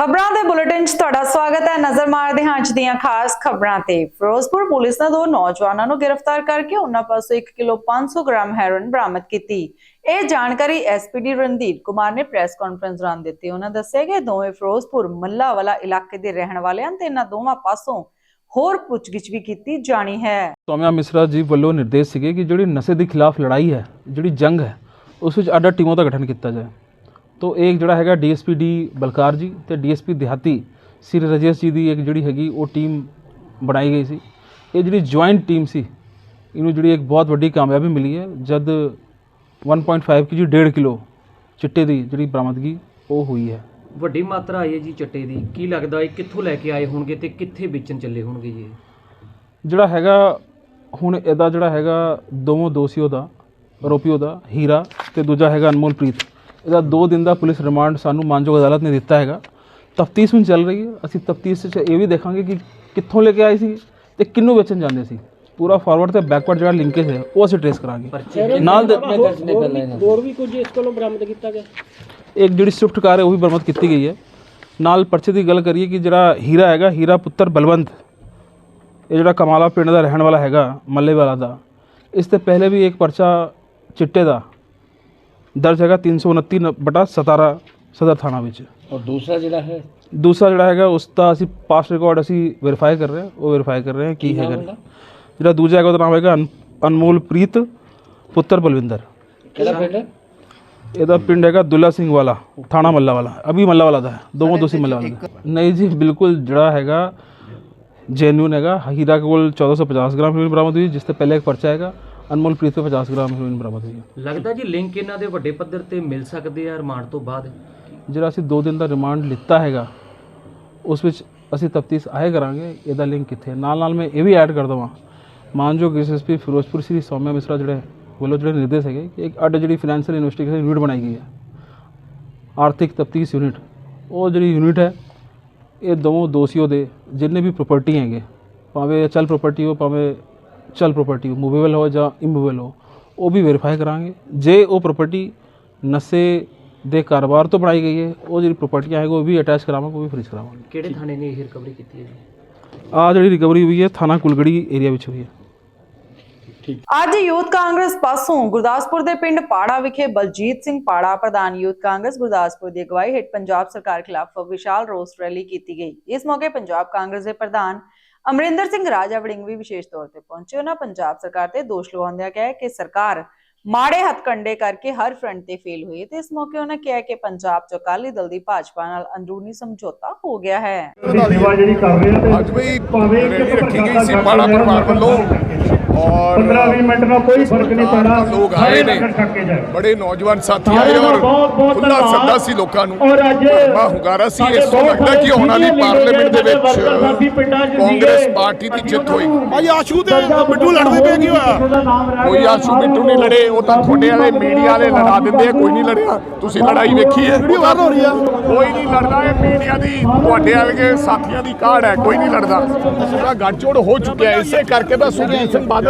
ਖਬਰਾਂ ਦੇ ਬੁਲੇਟਿਨ 'ਚ ਤੁਹਾਡਾ ਸਵਾਗਤ ਹੈ। ਨਜ਼ਰ ਮਾਰਦੇ ਹਾਂ ਅੱਜ ਦੀਆਂ ਖਾਸ ਖਬਰਾਂ ਤੇ। ਫਿਰੋਜ਼ਪੁਰ ਪੁਲਿਸ ਨੇ ਦੋ ਨੌਜਵਾਨਾਂ ਨੂੰ ਗ੍ਰਿਫਤਾਰ ਕਰਕੇ ਉਹਨਾਂ ਪਾਸੋਂ 1 ਕਿਲੋ 500 ਗ੍ਰਾਮ ਹੈਰੋਇਨ ਬਰਾਮਦ ਕੀਤੀ। ਇਹ ਜਾਣਕਾਰੀ ਐਸਪੀਡੀ ਰਣਦੀਪ ਕੁਮਾਰ ਨੇ ਪ੍ਰੈਸ ਕਾਨਫਰੰਸ ਦੌਰਾਨ ਦਿੱਤੀ। ਉਹਨਾਂ ਦੱਸਿਆ ਕਿ ਦੋਵੇਂ ਫਿਰੋਜ਼ਪੁਰ ਮੱਲਾਵਾਲਾ ਇਲਾਕੇ ਦੇ ਰਹਿਣ ਵਾਲੇ ਹਨ ਤੇ ਇਹਨਾਂ ਦੋਵਾਂ ਪਾਸੋਂ ਹੋਰ ਪੁੱਛਗਿੱਛ ਵੀ ਕੀਤੀ ਜਾਣੀ ਹੈ। ਸੋਮਿਆ ਮਿਸਰਾ ਜੀ ਵੱਲੋਂ ਨਿਰਦੇਸ਼ ਸੀਗੇ ਕਿ ਜਿਹੜੀ ਨਸ਼ੇ ਦੇ ਖਿਲਾਫ ਲੜਾਈ ਹੈ, ਜਿਹੜੀ ਜੰਗ ਹੈ, ਉਸ ਵਿੱਚ ਅੱਡ ਟੀਮਾਂ ਦਾ ਗਠਨ ਕੀਤਾ ਜਾਏ। ਤੋ ਇੱਕ ਜਿਹੜਾ ਹੈਗਾ ਡੀਐਸਪੀ ਡੀ ਬਲਕਾਰ ਜੀ ਤੇ ਡੀਐਸਪੀ ਦਿਹਾਤੀ ਸ੍ਰੀ ਰਜੇਸ਼ ਜੀ ਦੀ ਇੱਕ ਜਿਹੜੀ ਹੈਗੀ ਉਹ ਟੀਮ ਬਣਾਈ ਗਈ ਸੀ। ਇਹ ਜਿਹੜੀ ਜੁਆਇੰਟ ਟੀਮ ਸੀ ਇਹਨੂੰ ਜਿਹੜੀ ਇੱਕ ਬਹੁਤ ਵੱਡੀ ਕਾਮਯਾਬੀ ਮਿਲੀ ਹੈ ਜਦ 1.5 ਜੀ 1.5 ਕਿਲੋ ਚਿੱਟੇ ਦੀ ਜਿਹੜੀ ਬਰਾਮਦਗੀ ਉਹ ਹੋਈ ਹੈ। ਵੱਡੀ ਮਾਤਰਾ ਆਈ ਹੈ ਜੀ ਚੱਟੇ ਦੀ। ਕੀ ਲੱਗਦਾ ਇਹ ਕਿੱਥੋਂ ਲੈ ਕੇ ਆਏ ਹੋਣਗੇ ਤੇ ਕਿੱਥੇ ਵੇਚਣ ਚੱਲੇ ਹੋਣਗੇ ਜੀ? ਜਿਹੜਾ ਹੈਗਾ ਹੁਣ ਇਹਦਾ ਜਿਹੜਾ ਹੈਗਾ ਦੋਵਾਂ ਦੋਸ਼ੀਓ ਦਾ ਆਰੋਪੀਓ ਦਾ ਹੀਰਾ ਤੇ ਦੂਜਾ ਹੈਗਾ ਅਨਮੋਲ ਪ੍ਰੀਤ ਇਹਦਾ 2 ਦਿਨ ਦਾ ਪੁਲਿਸ ਰਿਮਾਂਡ ਸਾਨੂੰ ਮਾਨਯੋਗ ਅਦਾਲਤ ਨੇ ਦਿੱਤਾ ਹੈਗਾ। ਤਫਤੀਸ਼ ਹੁਣ ਚੱਲ ਰਹੀ ਹੈ। ਅਸੀਂ ਤਫਤੀਸ਼ 'ਚ ਇਹ ਵੀ ਦੇਖਾਂਗੇ ਕਿ ਕਿੱਥੋਂ ਲੈ ਕੇ ਆਏ ਸੀ ਤੇ ਕਿੰਨੂੰ ਵੇਚਣ ਜਾਂਦੇ ਸੀ। ਪੂਰਾ ਫਾਰਵਰਡ ਤੇ ਬੈਕਵਰਡ ਜਿਹੜਾ ਲਿੰਕੇਜ ਹੈ ਉਹ ਅਸੀਂ ਟ੍ਰੇਸ ਕਰਾਂਗੇ। ਨਾਲ ਦੇ ਹੋਰ ਵੀ ਕੁਝ ਇਸ ਕੋਲੋਂ ਬਰਾਮਦ ਕੀਤਾ ਗਿਆ? ਇੱਕ ਜਿਹੜੀ ਸਵਿਫਟ ਕਾਰ ਹੈ ਉਹ ਵੀ ਬਰਾਮਦ ਕੀਤੀ ਗਈ ਹੈ। ਨਾਲ ਪਰਚੇ ਦੀ ਗੱਲ ਕਰੀਏ ਕਿ ਜਿਹੜਾ ਹੀਰਾ ਹੈਗਾ ਹੀਰਾ ਪੁੱਤਰ ਬਲਵੰਤ ਇਹ ਜਿਹੜਾ ਕਮਾਲਾ ਪਿੰਡ ਦਾ ਰਹਿਣ ਵਾਲਾ ਹੈਗਾ ਮੱਲੇ ਵਾਲਾ ਦਾ ਇਸ ਤੋਂ ਪਹਿਲੇ ਵੀ ਇੱਕ ਪਰਚਾ ਚਿੱਟੇ ਦਾ ਦਰਜ ਹੈਗਾ 329 ਨ- ਬਟਾ 17 ਸਦਰ ਥਾਣਾ ਵਿੱਚ। ਔਰ ਦੂਸਰਾ ਜਿਹੜਾ ਹੈ? ਦੂਸਰਾ ਜਿਹੜਾ ਹੈਗਾ ਉਸ ਦਾ ਅਸੀਂ ਪਾਸਟ ਰਿਕਾਰਡ ਅਸੀਂ ਵੈਰੀਫਾਈ ਕਰ ਰਹੇ ਹਾਂ ਉਹ ਵੈਰੀਫਾਈ ਕਰ ਰਹੇ ਹਾਂ ਕੀ ਹੈਗਾ। ਜਿਹੜਾ ਦੂਜਾ ਹੈਗਾ ਉਹਦਾ ਨਾਮ ਹੈਗਾ ਅਨ- ਅਨਮੋਲ ਪ੍ਰੀਤ ਪੁੱਤਰ ਬਲਵਿੰਦਰ। ਕਿਹੜਾ ਪਿੰਡ? ਇਹਦਾ ਪਿੰਡ ਹੈਗਾ ਦੁੱਲਾ ਸਿੰਘ ਵਾਲਾ ਥਾਣਾ ਮੱਲਾ ਵਾਲਾ ਅਭੀ ਮੱਲਾ ਵਾਲਾ ਦਾ ਹੈ ਦੋਵਾਂ ਦੋਸੀ ਮੱਲਾ ਵਾਲਾ ਨਹੀਂ ਜੀ ਬਿਲਕੁਲ ਜਿਹੜਾ ਹੈਗਾ ਜੈਨੂਨ ਹੈਗਾ ਹੀਰਾ ਕੋਲ 1450 ਗ੍ਰਾਮ ਹੀਰੋਇਨ ਬਰਾਮਦ ਹੋਈ ਜਿਸ ਤੇ ਪਹਿਲੇ ਇੱਕ ਪਰਚਾ ਹੈਗਾ। ਅਨਮੋਲ ਪ੍ਰੀਤ ਤੋਂ 50 ਗ੍ਰਾਮ ਹੀਰੋਇਨ ਬਰਾਮਦ ਹੋਈ ਹੈ ਲੱਗਦਾ ਜੀ ਲਿੰਕ ਇਹਨਾਂ ਦੇ ਵੱਡੇ ਪੱਧਰ ਤੇ ਮਿਲ ਸਕਦੇ ਆ ਰਿਮਾਂਡ ਤੋਂ ਬਾਅਦ ਜਿਹੜਾ ਅਸੀਂ 2 ਦਿਨ ਦਾ ਰਿਮਾਂਡ ਲਿੱਤਾ ਹੈਗਾ ਉਸ ਵਿੱਚ ਅਸੀਂ ਤਫਤੀਸ਼ ਆਏ ਕਰਾਂਗੇ ਇਹਦਾ ਲਿੰਕ ਕਿੱਥੇ ਹੈ। ਨਾਲ ਨਾਲ ਮੈਂ ਇਹ ਵੀ ਐਡ ਕਰ ਦਵਾਂ ਮਾਨਯੋਗ ਐਸਐਸਪੀ ਫਿਰੋਜ਼ਪੁਰ ਸ੍ਰੀ ਸੌਮਿਆ ਮਿਸਰਾ ਜਿਹੜੇ ਵੱਲੋਂ ਜਿਹੜੇ ਨਿਰਦੇਸ਼ ਹੈਗੇ ਕਿ ਇੱਕ ਅੱਡ ਜਿਹੜੀ ਫਾਈਨੈਂਸ਼ੀਅਲ ਇਨਵੈਸਟੀਗੇਸ਼ਨ ਯੂਨਿਟ ਬਣਾਈ ਗਈ ਹੈ ਆਰਥਿਕ ਤਫਤੀਸ਼ ਯੂਨਿਟ ਉਹ ਜਿਹੜੀ ਯੂਨਿਟ ਹੈ ਇਹ ਦੋਵੇਂ ਦੋਸ਼ੀਓ ਦੇ ਜਿੰਨੇ ਵੀ ਪ੍ਰਾਪਰਟੀ ਹੈਗੇ ਭਾਵੇਂ ਚਲ ਪ੍ਰਾਪਰਟੀ ਹੋ ਭਾਵੇਂ ਚਲ ਪ੍ਰਾਪਰਟੀ ਹੋ ਮੂਵੇਬਲ ਹੋ ਜਾਂ ਇਮੂਵੇਬਲ ਹੋ ਉਹ ਵੀ ਵੈਰੀਫਾਈ ਕਰਾਂਗੇ। ਜੇ ਉਹ ਪ੍ਰਾਪਰਟੀ ਨਸ਼ੇ ਦੇ ਕਾਰੋਬਾਰ ਤੋਂ ਬਣਾਈ ਗਈ ਹੈ ਉਹ ਜਿਹੜੀ ਪ੍ਰਾਪਰਟੀਆਂ ਹੈਗੇ ਉਹ ਵੀ ਅਟੈਚ ਕਰਾਵਾਂਗੇ ਉਹ ਵੀ ਫ੍ਰੀਜ਼ ਕਰਾਵਾਂਗੇ। ਕਿਹੜੇ ਥਾਣੇ ਨੇ ਇਹ ਰਿਕਵਰੀ ਕੀਤੀ ਹੈ ਜੀ? ਆ ਜਿਹੜੀ ਰਿਕਵਰੀ ਹੋਈ ਹੈ ਥਾਣਾ ਕੁਲਗੜੀ ਏਰੀਆ ਵਿੱਚ ਹੋਈ ਹੈ। ਅੱਜ ਯੂਥ ਕਾਂਗਰਸ ਪਾਸੋਂ ਗੁਰਦਾਸਪੁਰ ਦੇ ਪਿੰਡ ਪਾੜਾ ਵਿਖੇ ਬਲਜੀਤ ਸਿੰਘ ਪਾੜਾ ਪ੍ਰਧਾਨ ਯੂਥ ਕਾਂਗਰਸ ਗੁਰਦਾਸਪੁਰ ਦੀ ਅਗਵਾਈ ਹੇਠ ਪੰਜਾਬ ਸਰਕਾਰ ਖਿਲਾਫ ਵਿਸ਼ਾਲ ਰੋਸ ਰੈਲੀ ਕੀਤੀ ਗਈ। ਇਸ ਮੌਕੇ ਪੰਜਾਬ ਕਾਂਗਰਸ ਦੇ ਪ੍ਰਧਾਨ ਅਮਰਿੰਦਰ ਸਿੰਘ ਰਾਜਾ ਵੜਿੰਗ ਵੀ ਵਿਸ਼ੇਸ਼ ਤੌਰ ਤੇ ਪਹੁੰਚੇ। ਉਹਨਾਂ ਪੰਜਾਬ ਸਰਕਾਰ ਤੇ ਦੋਸ਼ ਲਗਾਉਂਦਿਆਂ ਕਿਹਾ ਕਿ ਸਰਕਾਰ ਮਾੜੇ ਹੱਥਕੰਡੇ ਕਰਕੇ ਹਰ ਫਰੰਟ ਤੇ ਫੇਲ ਹੋਈ ਤੇ ਇਸ ਮੌਕੇ ਉਹਨਾਂ ਕਿਹਾ ਕਿ ਪੰਜਾਬ ਚ ਅਕਾਲੀ ਦਲ ਦੀ ਭਾਜਪਾ ਨਾਲ ਅੰਦਰੂਨੀ ਸਮਝੌਤਾ ਹੋ ਗਿਆ ਹੈ। ਅੱਜ ਵੀ ਭਾਵੇਂ ਰੱਖੀ ਗਈ ਸੀ ਪ੍ਰਸ਼ਾਦਾ ਪਾੜਾ ਕਰਕੇ ਪਰਿਵਾਰ ਵੱਲੋਂ। ਔਰ 15-20 ਮਿੰਟ ਨਾਲ ਕੋਈ ਫ਼ਰਕ ਨਹੀਂ ਪੈਣਾ। ਲੋਕ ਆਏ ਨੇ। ਬੜੇ ਨੌਜਵਾਨ ਸਾਥੀ ਆਏ ਔਰ ਖੁੱਲਾ। ਸੱਦਾ ਸੀ ਲੋਕਾਂ ਨੂੰ। ਔਰ ਅੱਜ ਬਾ ਹੁੰਗਾਰਾ ਸੀ। ਇਸ ਤੋਂ ਲੱਗਦਾ ਕਿ ਆਉਣ ਵਾਲੀ ਸਾਰੇ ਪਾਰਲੀਮੈਂਟ ਦੇ ਵਿੱਚ ਕਾਂਗਰਸ। ਪਾਰਟੀ ਦੀ ਜਿੱਤ ਹੋਈ। ਭਾਈ ਆਸ਼ੂ ਤੇ ਬਿੱਟੂ ਲੜਦੇ ਪਏ ਕੀ ਹੋਇਆ? ਕੋਈ ਆਸ਼ੂ ਬਿੱਟੂ ਨਹੀਂ ਲੜੇ ਉਹ ਤਾਂ ਤੁਹਾਡੇ ਵਾਲੇ ਮੀਡੀਆ ਵਾਲੇ ਲੜਾ ਦਿੰਦੇ ਆ ਕੋਈ ਨਹੀਂ ਲੜਿਆ। ਤੁਸੀਂ ਲੜਾਈ ਵੇਖੀ ਹੈ। ਵੀਡੀਓ ਵਾਇਰਲ ਹੋ ਰਹੀ ਆ। ਕੋਈ ਨਹੀਂ ਲੜਦਾ ਇਹ ਮੀਡੀਆ ਦੀ ਤੁਹਾਡੇ ਵਾਲੇ ਸਾਥੀਆਂ ਦੀ ਕਾਢ ਹੈ ਕੋਈ ਨਹੀਂ ਲੜਦਾ। ਪੂਰਾ ਗੱਠਜੋੜ ਹੋ ਚੁੱਕਿਆ ਹੈ। ਇਸੇ ਕਰਕੇ ਤਾਂ ਸੁਖਬੀਰ ਸਿੰਘ ਬਾਦਲ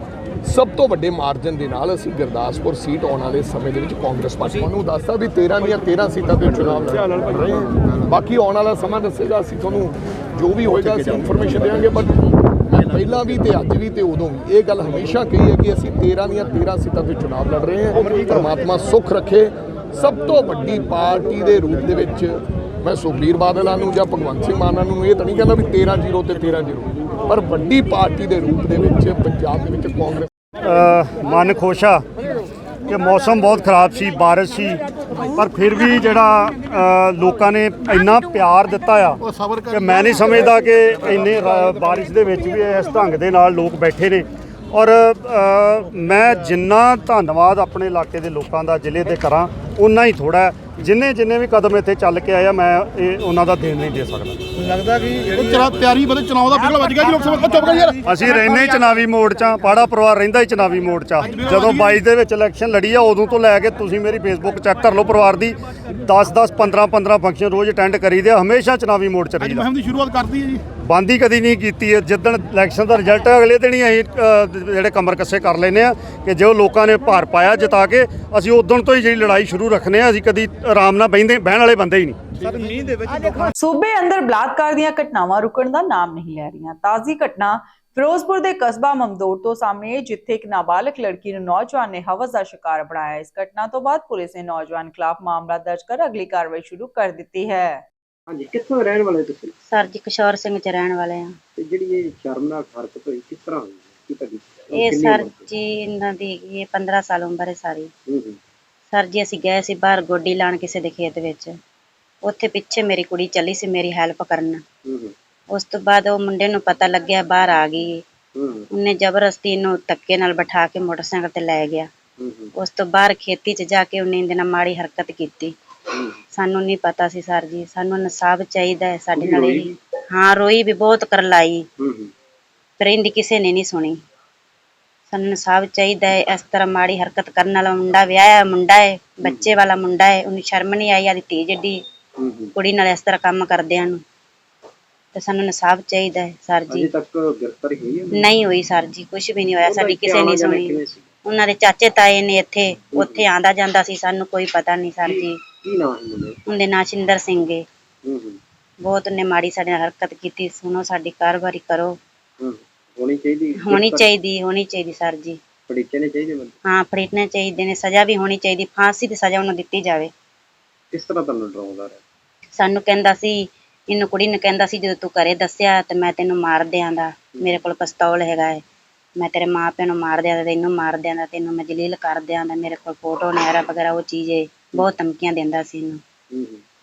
ਸਭ ਤੋਂ ਵੱਡੇ ਮਾਰਜਨ ਦੇ ਨਾਲ ਅਸੀਂ ਗੁਰਦਾਸਪੁਰ ਸੀਟ ਆਉਣ ਵਾਲੇ ਸਮੇਂ ਦੇ ਵਿੱਚ ਕਾਂਗਰਸ ਪਾਰਟੀ ਨੂੰ ਦੱਸਦਾ ਵੀ 13 ਦੀਆਂ 13 ਸੀਟਾਂ ਤੇ ਚੁਣਾਵ ਲੜ ਰਹੇ ਹਾਂ ਬਾਕੀ ਆਉਣ ਵਾਲਾ ਸਮਾਂ ਦੱਸੇਗਾ ਅਸੀਂ ਤੁਹਾਨੂੰ ਜੋ ਵੀ ਹੋਏਗਾ ਅਸੀਂ ਇਨਫੋਰਮੇਸ਼ਨ ਦੇਵਾਂਗੇ ਬਟ ਮੈਂ ਪਹਿਲਾਂ ਵੀ ਤੇ ਅੱਜ ਵੀ ਤੇ ਉਦੋਂ ਵੀ ਇਹ ਗੱਲ ਹਮੇਸ਼ਾ ਕਹੀ ਹੈ ਕਿ ਅਸੀਂ 13 ਦੀਆਂ 13 ਸੀਟਾਂ ਤੇ ਚੁਣਾਵ ਲੜ ਰਹੇ ਹਾਂ। ਪਰਮਾਤਮਾ ਸੁੱਖ ਰੱਖੇ। ਸਭ ਤੋਂ ਵੱਡੀ ਪਾਰਟੀ ਦੇ ਰੂਪ ਦੇ ਵਿੱਚ ਮੈਂ ਸੁਖਬੀਰ ਬਾਦਲਾਂ ਨੂੰ ਜਾਂ ਭਗਵੰਤ ਸਿੰਘ ਮਾਨ ਨੂੰ ਇਹ ਤਾਂ ਨਹੀਂ ਕਹਿੰਦਾ ਵੀ 13-0 ਤੇ 13-0 ਪਰ ਵੱਡੀ ਪਾਰਟੀ ਦੇ ਰੂਪ ਦੇ ਵਿੱਚ ਪੰਜਾਬ ਦੇ ਵਿੱਚ ਕਾਂਗਰਸ ਮਨ ਖੁਸ਼ ਆ ਕਿ ਮੌਸਮ ਬਹੁਤ ਖਰਾਬ ਸੀ بارش ਸੀ ਪਰ ਫਿਰ ਵੀ ਜਿਹੜਾ ਅ, ਲੋਕਾਂ ਨੇ ਇੰਨਾ ਪਿਆਰ ਦਿੱਤਾ ਆ ਕਿ ਮੈਂ ਨਹੀਂ ਸਮਝਦਾ ਕਿ ਇੰਨੇ ਰਾ- ਬਾਰਿਸ਼ ਦੇ ਵਿੱਚ ਵੀ ਇਸ ਢੰਗ ਦੇ ਨਾਲ ਲੋਕ ਬੈਠੇ ਨੇ ਔਰ ਅ, ਮੈਂ ਜਿੰਨਾ ਧੰਨਵਾਦ ਆਪਣੇ ਇਲਾਕੇ ਦੇ ਲੋਕਾਂ ਦਾ ਜ਼ਿਲ੍ਹੇ ਦੇ ਕਰਾਂ ਉਨਾ ਹੀ ਥੋੜਾ ਜਿੰਨੇ ਜਿੰਨੇ ਵੀ ਕਦਮ ਇੱਥੇ ਚੱਲ ਕੇ ਆਏ ਆ ਮੈਂ ਇਹ ਉਹਨਾਂ ਦਾ ਦੇਣ ਨਹੀਂ ਦੇ ਸਕਦਾ। ਚਲਾ ਤਿਆਰੀ ਬਦੇ ਚੁਣਾਵ ਦਾ ਬਿਗਲ ਵੱਜ ਗਿਆ ਜੀ ਲੋਕ ਸਭਾ। ਚੁੱਪ ਕਰ ਯਾਰ। ਅਸੀਂ ਰਹਿੰਦੇ ਹੀ ਚਨਾਵੀ ਮੋੜ 'ਚ ਪਾੜਾ ਪਰਿਵਾਰ ਰਹਿੰਦਾ ਹੀ ਚਨਾਵੀ ਮੋੜ 'ਚ ਆ। ਜਦੋਂ 22 ਦੇ ਵਿੱਚ ਇਲੈਕਸ਼ਨ ਲੜੀ ਆ ਉਦੋਂ ਤੋਂ ਲੈ ਕੇ ਤੁਸੀਂ ਮੇਰੀ ਫੇਸਬੁੱਕ ਚੈੱਕ ਕਰ ਲਓ ਪਰਿਵਾਰ ਦੀ। 10 10 15 15 ਫੰਕਸ਼ਨ ਰੋਜ਼ ਅਟੈਂਡ ਕਰੀਦੇ ਆ ਹਮੇਸ਼ਾ ਚਨਾਵੀ ਮੋੜ 'ਚ ਅੱਜ ਰਹੀਦਾ। ਮਹਿਮ ਦੀ ਸ਼ੁਰੂਆਤ ਕਰਦੀ ਹੈ ਜੀ। ਬੰਦ ਹੀ ਕਦੀ ਨਹੀਂ ਕੀਤੀ ਹੈ। ਜਿੱਦਣ ਇਲੈਕਸ਼ਨ ਦਾ ਰਿਜ਼ਲਟ ਅਗਲੇ ਦਿਨ ਹੀ ਅਸੀਂ ਅ, ਜਿਹੜੇ ਕਮਰ ਕੱਸੇ ਕਰ ਲੈਨੇ ਆ ਕਿ ਜੋ ਲੋਕਾਂ ਨੇ ਭਾਰ ਪਾਇਆ ਜਿਤਾ ਕੇ ਅਸੀਂ ਉਦੋਂ ਤੋਂ ਹੀ ਜਿਹੜੀ ਲੜਾਈ ਸ਼ੁਰੂ ਰੱਖਨੇ ਆ ਅਸੀਂ ਕਦੀ ਆਰਾਮ ਨਾਲ ਬਹਿੰਦੇ ਬਹਿਣ ਵਾਲੇ ਬੰਦੇ ਹੀ ਨਹੀਂ। ਸੂਬੇ ਅੰਦਰ ਬਲਾਤਕਾਰ ਦੀਆਂ ਘਟਨਾਵਾਂ ਰੁਕਣ ਦਾ ਨਾਮ ਨਹੀਂ ਲੈ ਰਹੀਆਂ। ਤਾਜ਼ੀ ਘਟਨਾ ਫਿਰੋਜ਼ਪੁਰ ਦੇ ਕਸਬਾ ਮਮਦੋੜ ਤੋਂ ਸਾਹਮਣੇ ਹੈ, ਜਿੱਥੇ ਇੱਕ ਨਾਬਾਲਗ ਲੜਕੀ ਨੂੰ ਨੌਜਵਾਨ ਨੇ ਹਵਸ ਦਾ ਸ਼ਿਕਾਰ ਬਣਾਇਆ। ਇਸ ਘਟਨਾ ਤੋਂ ਬਾਅਦ ਪੁਲਿਸ ਨੇ ਨੌਜਵਾਨ ਖਿਲਾਫ ਮਾਮਲਾ ਦਰਜ ਕਰ ਅਗਲੀ ਕਾਰਵਾਈ ਸ਼ੁਰੂ ਕਰ ਦਿੱਤੀ ਹੈ। ਹਾਂਜੀ ਕਿੱਥੋਂ ਰਹਿਣ ਵਾਲੇ ਤੁਸੀਂ? ਸਰ ਜੀ ਕਿਸ਼ੋਰ ਸਿੰਘ ਚ ਰਹਿਣ ਵਾਲੇ ਆ ਤੇ ਜਿਹੜੀ ਇਹ ਸ਼ਰਮਨਾਕ ਹਰਕਤ ਹੋਈ ਕਿਸ ਤਰ੍ਹਾਂ ਹੋਈ? ਕੀ ਤੁਹਾਡੀ ਇਹ ਕਿੰਨੀ ਸਰ ਉਮਰ ਸੀ? ਜੀ ਇਹਨਾਂ ਦੀ ਇਹ 15 ਸਾਲ ਉਮਰ ਹੈ ਸਾਰੀ। ਹੂੰ ਹੂੰ। ਸਰ ਜੀ ਅਸੀਂ ਗਏ ਸੀ ਬਾਹਰ ਗੋਡੀ ਲਾਣ ਕਿਸੇ ਦੇ ਖੇਤ ਵਿੱਚ। ਉੱਥੇ ਪਿੱਛੇ ਮੇਰੀ ਕੁੜੀ ਚੱਲੀ ਸੀ ਮੇਰੀ ਹੈਲਪ ਕਰਨ। ਹੂੰ ਹੂੰ, ਉਸ ਤੋਂ ਬਾਅਦ ਉਹ ਮੁੰਡੇ ਨੂੰ ਪਤਾ ਲੱਗਿਆ ਬਾਹਰ ਆ ਗਈ। ਹੂੰ ਹੂੰ, ਉਹਨੇ ਜ਼ਬਰਦਸਤੀ ਇਹਨੂੰ ਧੱਕੇ ਨਾਲ ਬਿਠਾ ਕੇ ਮੋਟਰਸਾਈਕਲ ਤੇ ਲੈ ਗਿਆ। ਹੂੰ ਹੂੰ, ਉਸ ਤੋਂ ਬਾਹਰ ਖੇਤੀ 'ਚ ਜਾ ਕੇ ਉਹਨੇ ਇਹਦੇ ਨਾਲ ਮਾੜੀ ਹਰਕਤ ਕੀਤੀ। ਹੂੰ। ਸਾਨੂੰ ਨਹੀਂ ਪਤਾ ਸੀ ਸਰ ਜੀ ਸਾਨੂੰ ਇਨਸਾਫ ਚਾਹੀਦਾ ਹੈ ਸਾਡੇ ਨਾਲ ਰੋਈ ਇਹ ਹਾਂ ਰੋਈ ਵੀ ਬਹੁਤ ਕਰਲਾਈ। ਹੂੰ ਹੂੰ, ਪਰ ਇਹਦੀ ਕਿਸੇ ਨੇ ਨਹੀਂ ਸੁਣੀ। ਸਾਨੂੰ ਇਨਸਾਫ ਚਾਹੀਦਾ ਹੈ ਇਸ ਤਰ੍ਹਾਂ ਮਾੜੀ ਹਰਕਤ ਕਰਨ ਵਾਲਾ ਮੁੰਡਾ ਵਿਆਹਿਆ ਮੁੰਡਾ ਹੈ ਬੱਚੇ ਵਾਲਾ ਮੁੰਡਾ ਹੈ ਉਹਨੂੰ ਸ਼ਰਮ ਨਹੀਂ ਆਈ ਆਦੀ ਧੀ ਜੱਡੀ ਹੂੰ ਹੂੰ। ਕੁੜੀ ਨਾਲ ਇਸ ਤਰ੍ਹਾਂ ਕੰਮ ਕਰਦਿਆਂ ਨੂੰ। ਤੇ ਸਾਨੂੰ ਇਨਸਾਫ ਚਾਹੀਦਾ ਹੈ ਸਰ ਅਜੇ ਜੀ ਤੱਕ ਗ੍ਰਿਫਤਾਰੀ ਹੋਈ ਹੈ? ਨਹੀਂ ਹੋਈ ਸਰ ਜੀ ਕੁਝ ਵੀ ਨਹੀਂ ਹੋਇਆ ਸਾਡੀ ਕਿਸੇ ਨੇ ਆਉਣਾ ਜਾਣਾ ਸੁਣੀ। ਕਿਵੇਂ ਸੀ? ਉਹਨਾਂ ਦੇ ਚਾਚੇ ਤਾਏ ਨੇ ਇੱਥੇ ਉੱਥੇ ਆਂਦਾ ਜਾਂਦਾ ਸੀ ਸਾਨੂੰ ਕੋਈ ਪਤਾ ਨਹੀਂ ਸਰ ਜੀ। ਕੀ ਨਾਮ ਹੈ ਮੁੰਡੇ ਉਹਦੇ ਨਾਂ ਸ਼ਿੰਦਰ ਸਿੰਘ ਹੂੰ ਹੂੰ। ਬਹੁਤ ਨੇ ਮਾੜੀ ਸਾਡੇ ਨਾਲ ਹਰਕਤ ਕੀਤੀ ਸੁਣੋ ਸਾਡੀ ਕਾਰਵਾਈ ਕਰੋ। ਹੂੰ ਹੋਣੀ ਚਾਹੀਦੀ ਹੋਣੀ ਚਾਹੀਦੀ ਹੋਣੀ ਚਾਹੀਦੀ ਸਰ ਜੀ। ਪੜੀਚੇ ਨੇ ਚਾਹੀਦੇ ਬੰਦੇ? ਹਾਂ ਫੜਨੇ ਚਾਹੀਦੇ ਨੇ ਸਜ਼ਾ ਵੀ ਹੋਣੀ ਚਾਹੀਦੀ ਫਾਂਸੀ ਦੀ ਸਜ਼ਾ ਉਹਨੂੰ ਦਿੱਤੀ ਜਾਵੇ। ਕਿਸ ਤਰ੍ਹਾਂ ਤੁਹਾਨੂੰ ਡਰਾਉਂਦਾ ਰਿਹਾ? ਸਾਨੂੰ ਕਹਿੰਦਾ ਸੀ ਇਹਨੂੰ ਕੁੜੀ ਨੂੰ ਕਹਿੰਦਾ ਸੀ ਜਦੋਂ ਤੂੰ ਘਰੇ ਦੱਸਿਆ ਤੇ ਮੈਂ ਤੈਨੂੰ ਮਾਰ ਦਿਆਂਦਾ ਮੇਰੇ ਕੋਲ ਪਿਸਤੌਲ ਹੈਗਾ ਹੈ ਮੈਂ ਤੇਰੇ ਮਾਪਿਆਂ ਨੂੰ ਮਾਰ ਦਿਆਂਦਾ ਤੈਨੂੰ ਮਾਰ ਦਿਆਂਦਾ ਤੈਨੂੰ ਮੈਂ ਜਲੀਲ ਕਰ ਦਿਆਂਦਾ ਮੇਰੇ ਕੋਲ ਫੋਟੋ ਨਹਿਰਾ ਵਗੈਰਾ ਉਹ ਚੀਜ਼ ਹੈ ਬਹੁਤ ਧਮਕੀਆਂ ਦਿੰਦਾ ਸੀ ਇਹਨੂੰ।